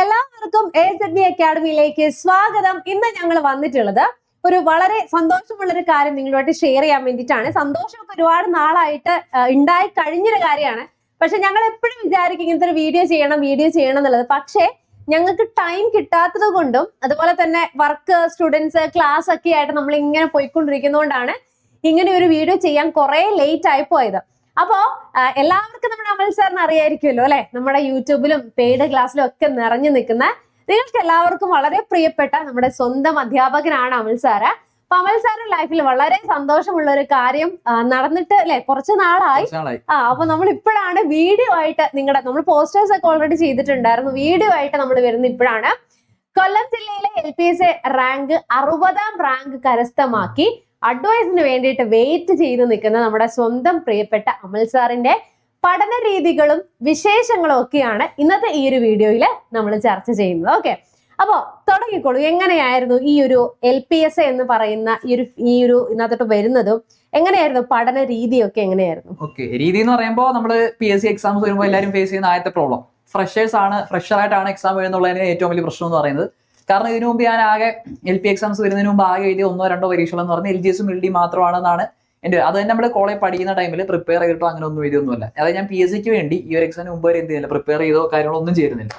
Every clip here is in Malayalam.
എല്ലാവർക്കും എ സെഡ് അക്കാഡമിയിലേക്ക് സ്വാഗതം. ഇന്ന് ഞങ്ങൾ വന്നിട്ടുള്ളത് ഒരു വളരെ സന്തോഷമുള്ള ഒരു കാര്യം നിങ്ങളുമായിട്ട് ഷെയർ ചെയ്യാൻ വേണ്ടിയിട്ടാണ്. സന്തോഷമൊക്കെ ഒരുപാട് നാളായിട്ട് ഉണ്ടായി കഴിഞ്ഞൊരു കാര്യമാണ്. പക്ഷെ ഞങ്ങൾ എപ്പോഴും വിചാരിക്കും ഇങ്ങനത്തെ ഒരു വീഡിയോ ചെയ്യണം വീഡിയോ ചെയ്യണം എന്നുള്ളത്. പക്ഷേ ഞങ്ങൾക്ക് ടൈം കിട്ടാത്തത് കൊണ്ടും അതുപോലെ തന്നെ വർക്ക് സ്റ്റുഡൻസ് ക്ലാസ് ഒക്കെ ആയിട്ട് നമ്മൾ ഇങ്ങനെ പോയിക്കൊണ്ടിരിക്കുന്നതുകൊണ്ടാണ് ഇങ്ങനെ ഒരു വീഡിയോ ചെയ്യാൻ കുറെ ലേറ്റ് ആയി പോയത്. അപ്പോ എല്ലാവർക്കും നമ്മുടെ അമൽ സാറിന് അറിയായിരിക്കുമല്ലോ അല്ലെ? നമ്മുടെ യൂട്യൂബിലും പെയ്ഡ് ക്ലാസ്സിലും ഒക്കെ നിറഞ്ഞു നിൽക്കുന്ന നിങ്ങൾക്ക് എല്ലാവർക്കും വളരെ പ്രിയപ്പെട്ട നമ്മുടെ സ്വന്തം അധ്യാപകനാണ് അമൽ സാറ്. അപ്പൊ അമൽ സാറിന്റെ ലൈഫിൽ വളരെ സന്തോഷമുള്ള ഒരു കാര്യം നടന്നിട്ട് അല്ലെ? കുറച്ച് നാളായി. ആ അപ്പൊ നമ്മൾ ഇപ്പോഴാണ് വീഡിയോ ആയിട്ട് നിങ്ങളുടെ നമ്മൾ പോസ്റ്റേഴ്സ് ഒക്കെ ഓൾറെഡി ചെയ്തിട്ടുണ്ടായിരുന്നു. വീഡിയോ ആയിട്ട് നമ്മൾ വരുന്ന ഇപ്പോഴാണ്. കൊല്ലം ജില്ലയിലെ എൽ പി എസ് റാങ്ക് അറുപതാം റാങ്ക് കരസ്ഥമാക്കി. അഡ്വൈസിന് വേണ്ടിയിട്ട് വെയിറ്റ് ചെയ്ത് നിൽക്കുന്ന നമ്മുടെ സ്വന്തം പ്രിയപ്പെട്ട അമൽ സാറിന്റെ പഠന രീതികളും വിശേഷങ്ങളും ഒക്കെയാണ് ഇന്നത്തെ ഈ ഒരു വീഡിയോയിൽ നമ്മൾ ചർച്ച ചെയ്യുന്നത്. ഓക്കെ അപ്പോ തുടങ്ങിക്കോളൂ. എങ്ങനെയായിരുന്നു ഈ ഒരു എൽ പി എസ് എന്ന് പറയുന്ന ഈ ഒരു ഈ ഒരു ഇതിനകത്തോട്ട് വരുന്നതും എങ്ങനെയായിരുന്നു പഠന രീതിയൊക്കെ എങ്ങനെയായിരുന്നു? ഓക്കെ രീതി എന്ന് പറയുമ്പോൾ നമ്മൾ പി എസ് സി എക്സാംസ് വരുമ്പോൾ എല്ലാവരും ഫേസ് ചെയ്യുന്ന ആദ്യത്തെ പ്രോബ്ലം ഫ്രഷേഴ്സ് ആണ് ഫ്രഷർ ആയിട്ടാണ് എക്സാം എഴുതുന്നുള്ളതിന് ഏറ്റവും വലിയ പ്രശ്നം എന്ന് പറയുന്നത്. കാരണം ഇതിനു മുമ്പ് ഞാൻ ആകെ എൽ പി എക്സാംസ് വരുന്നതിന് മുമ്പ് ആകെ എഴുതിയ ഒന്നോ രണ്ടോ പരീക്ഷകൾ എന്ന് പറഞ്ഞാൽ എൽ ജി എസും എൽ ഡി മാത്രമാണെന്നാണ് എന്റെ അത് തന്നെ നമ്മൾ കോളേജ് പഠിക്കുന്ന ടൈമിൽ പ്രിപ്പയർ ചെയ്തിട്ടോ അങ്ങനെ ഒന്നും എഴുതിയൊന്നുമില്ല. അതായത് ഞാൻ പി എസ് സിക്ക് വേണ്ടി ഈ ഒരു എക്സാമിന് മുമ്പ് വരെ എന്ത് ചെയ്യുന്നില്ല പ്രിപ്പയർ ചെയ്തോ കാര്യങ്ങളൊന്നും ചേരുന്നില്ല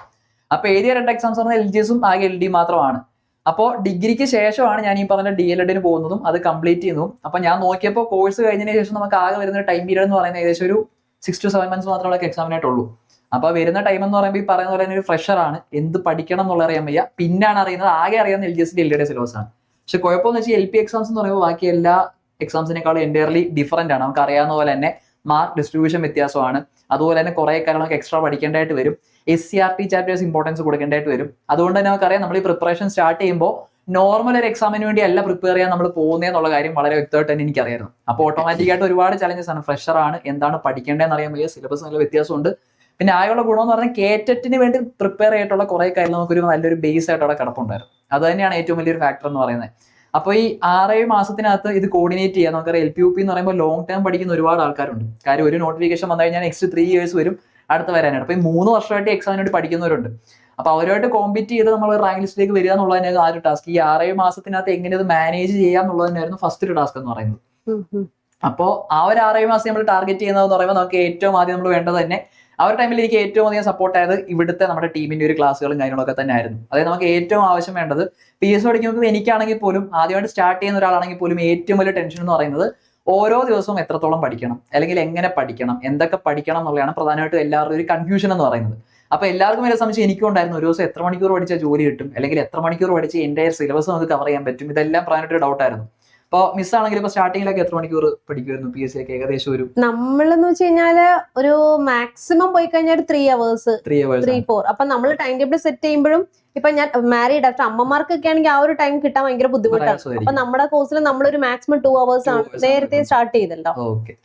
അപ്പൊ എഴുതിയ രണ്ട് എക്സാംസ് പറഞ്ഞാൽ എൽ ജി എസും ആകെ എൽ ഡി മാത്രമാണ്. അപ്പോൾ ഡിഗ്രിക്ക് ശേഷമാണ് ഞാൻ ഈ പറഞ്ഞ ഡി എൽ എഡിന് പോകുന്നതും അത് കംപ്ലീറ്റ് ചെയ്യുന്നതും. അപ്പൊ ഞാൻ നോക്കിയപ്പോൾ കോഴ്സ് കഴിഞ്ഞതിന് ശേഷം നമുക്ക് ആകെ വരുന്ന ടൈം പീരീഡ് എന്ന് പറയുന്നത് ഏകദേശം ഒരു സിക്സ് ടു സെവൻ മന്ത്സ് മാത്രമേ എക്സാമിനായിട്ടുള്ളൂ അപ്പൊ വരുന്ന ടൈം എന്ന് പറയുമ്പോൾ ഈ പറയുന്ന പോലെ ഒരു ഫ്രഷർ ആണ്. എന്ത് പഠിക്കണം എന്നുള്ള അറിയാൻ വയ്യ. പിന്നാണ് അറിയുന്നത് ആകെ അറിയാവുന്ന എൽ ജി എസ് എൽ ഡിയുടെ സിലബസ് ആണ്. പക്ഷെ കുഴപ്പമെന്ന് വെച്ചാൽ എൽ പി എക്സാംസ് എന്ന് പറയുമ്പോൾ ബാക്കി എല്ലാ എക്സാംസിനേക്കാളും എന്റയർലി ഡിഫറന്റ് ആണ്. നമുക്ക് അറിയാവുന്ന പോലെ തന്നെ മാർക്ക് ഡിസ്ട്രിബ്യൂഷൻ വ്യത്യാസമാണ്. അതുപോലെ തന്നെ കുറെ കാര്യങ്ങളൊക്കെ എക്സ്ട്രാ പഠിക്കേണ്ടതായിട്ട് വരും. S C R T chapters importance കൊടുക്കേണ്ടതായിട്ട് വരും. അതുകൊണ്ട് തന്നെ നമുക്കറിയാം നമ്മൾ ഈ പ്രിപ്പറേഷൻ സ്റ്റാർട്ട് ചെയ്യുമ്പോൾ നോർമൽ ഒരു എക്സാമിന് വേണ്ടി അല്ല പ്രിപ്പയർ ചെയ്യാൻ നമ്മൾ പോകുന്നതെന്നുള്ള കാര്യം വളരെ വ്യക്തമായിട്ട് തന്നെ എനിക്കറിയായിരുന്നു അപ്പോൾ ഓട്ടോമാറ്റിക്കായിട്ട് ഒരുപാട് ചലഞ്ചസ് ആണ്. ഫ്രഷർ ആണ്. എന്താണ് പഠിക്കേണ്ടതെന്ന് അറിയാൻ വയ്യ. സിലബസ് നല്ല വ്യത്യാസമുണ്ട്. പിന്നെ ആയുള്ള ഗുണം എന്ന് പറഞ്ഞാൽ കേറ്ററ്റിന് വേണ്ടി പ്രിപ്പയർ ആയിട്ടുള്ള കുറെ കാര്യം നമുക്കൊരു നല്ലൊരു ബേസ് ആയിട്ട് അവിടെ കിടപ്പുണ്ടായിരുന്നു. അത് തന്നെയാണ് ഏറ്റവും വലിയൊരു ഫാക്ടർ എന്ന് പറയുന്നത്. അപ്പോൾ ഈ ആറേഴ് മാസത്തിനകത്ത് ഇത് കോർഡിനേറ്റ് ചെയ്യാൻ നമുക്ക് എൽ പി യു പി എന്ന് പറയുമ്പോൾ ലോങ് ടേം പഠിക്കുന്ന ഒരുപാട് ആൾക്കാരുണ്ട്. കാര്യം ഒരു നോട്ടിഫിക്കേഷൻ വന്നു കഴിഞ്ഞാൽ നെക്സ്റ്റ് ത്രീ ഇയേഴ്സ് വരും അടുത്ത് വരാനാണ് അപ്പോൾ ഈ മൂന്ന് വർഷമായിട്ട് എക്സാമിന് വേണ്ടി പഠിക്കുന്നവരുണ്ട്. അപ്പോൾ അവരുമായിട്ട് കോമ്പീറ്റ് ചെയ്ത് നമ്മൾ റാങ്ക് ലിസ്റ്റിലേക്ക് വരിക എന്നുള്ളതിനായിരുന്നു ആ ഒരു ടാസ്ക് ഈ ആറേഴ് മാസത്തിനകത്ത് എങ്ങനെ ഇത് മാനേജ് ചെയ്യാം എന്നുള്ളത് തന്നെയായിരുന്നു ഫസ്റ്റ് ഒരു ടാസ്ക് എന്ന് പറയുന്നത്. അപ്പോൾ ആ ഒരു ആറേഴ് മാസം നമ്മൾ ടാർഗറ്റ് ചെയ്യുന്നതെന്ന് പറയുമ്പോൾ നമുക്ക് ഏറ്റവും ആദ്യം നമ്മൾ വേണ്ടത് തന്നെ ആ ഒരു ടൈമിൽ എനിക്ക് ഏറ്റവും അധികം സപ്പോർട്ട് ആയത് ഇവിടുത്തെ നമ്മുടെ ടീമിന്റെ ഒരു ക്ലാസ്സുകളും കാര്യങ്ങളൊക്കെ തന്നെ ആയിരുന്നു അതായത് നമുക്ക് ഏറ്റവും ആവശ്യം വേണ്ടത് പി എസ് പഠിക്കുമ്പോൾ എനിക്കാണെങ്കിൽ പോലും ആദ്യമായിട്ട് സ്റ്റാർട്ട് ചെയ്യുന്ന ഒരാളാണെങ്കിൽ പോലും ഏറ്റവും വലിയ ടെൻഷൻ എന്ന് പറയുന്നത് ഓരോ ദിവസവും എത്രത്തോളം പഠിക്കണം? അല്ലെങ്കിൽ എങ്ങനെ പഠിക്കണം? എന്തൊക്കെ പഠിക്കണം എന്നുള്ളതാണ് പ്രധാനമായിട്ടും എല്ലാവർക്കും ഒരു കൺഫ്യൂഷൻ എന്ന് പറയുന്നത്. അപ്പൊ എല്ലാവർക്കും വരെ സംശയം എനിക്കും ഉണ്ടായിരുന്നു ഒരു ദിവസം എത്ര മണിക്കൂർ പഠിച്ചാൽ ജോലി കിട്ടും? അല്ലെങ്കിൽ എത്ര മണിക്കൂർ പഠിച്ച് എന്റെ സിലബസ് നമുക്ക് കവർ ചെയ്യാൻ പറ്റും? ഇതെല്ലാം പ്രധാനമായിട്ട് ഡൗട്ട് ആയിരുന്നു മിസ്സാണെങ്കിൽ ഇപ്പോൾ സ്റ്റാർട്ടിങ്ങിലൊക്കെ എത്ര മണിക്കൂർ പഠിക്കുമായിരുന്നു പി എസ് സി ഒക്കെ ഏകദേശം ഒരു നമ്മളെന്ന് വെച്ച് കഴിഞ്ഞാൽ ഒരു മാക്സിമം പോയി കഴിഞ്ഞാൽ ഒരു three hours three hours three four അപ്പൊ നമ്മൾ ടൈം ടേബിൾ സെറ്റ് ചെയ്യുമ്പോഴും ഇപ്പൊ ഞാൻ മാരീഡ് ആഫ്റ്റർ അമ്മമാർക്കൊക്കെ ആണെങ്കിൽ ആ ഒരു ടൈം കിട്ടാൻ ഭയങ്കര ബുദ്ധിമുട്ടാണ്. അപ്പൊ നമ്മുടെ കോഴ്സിൽ നമ്മൾ ഒരു മാക്സിമം ടു അവേഴ്സ് ആണ്. നേരത്തെ. സ്റ്റാർട്ട് ചെയ്തല്ലോ. ഓക്കെ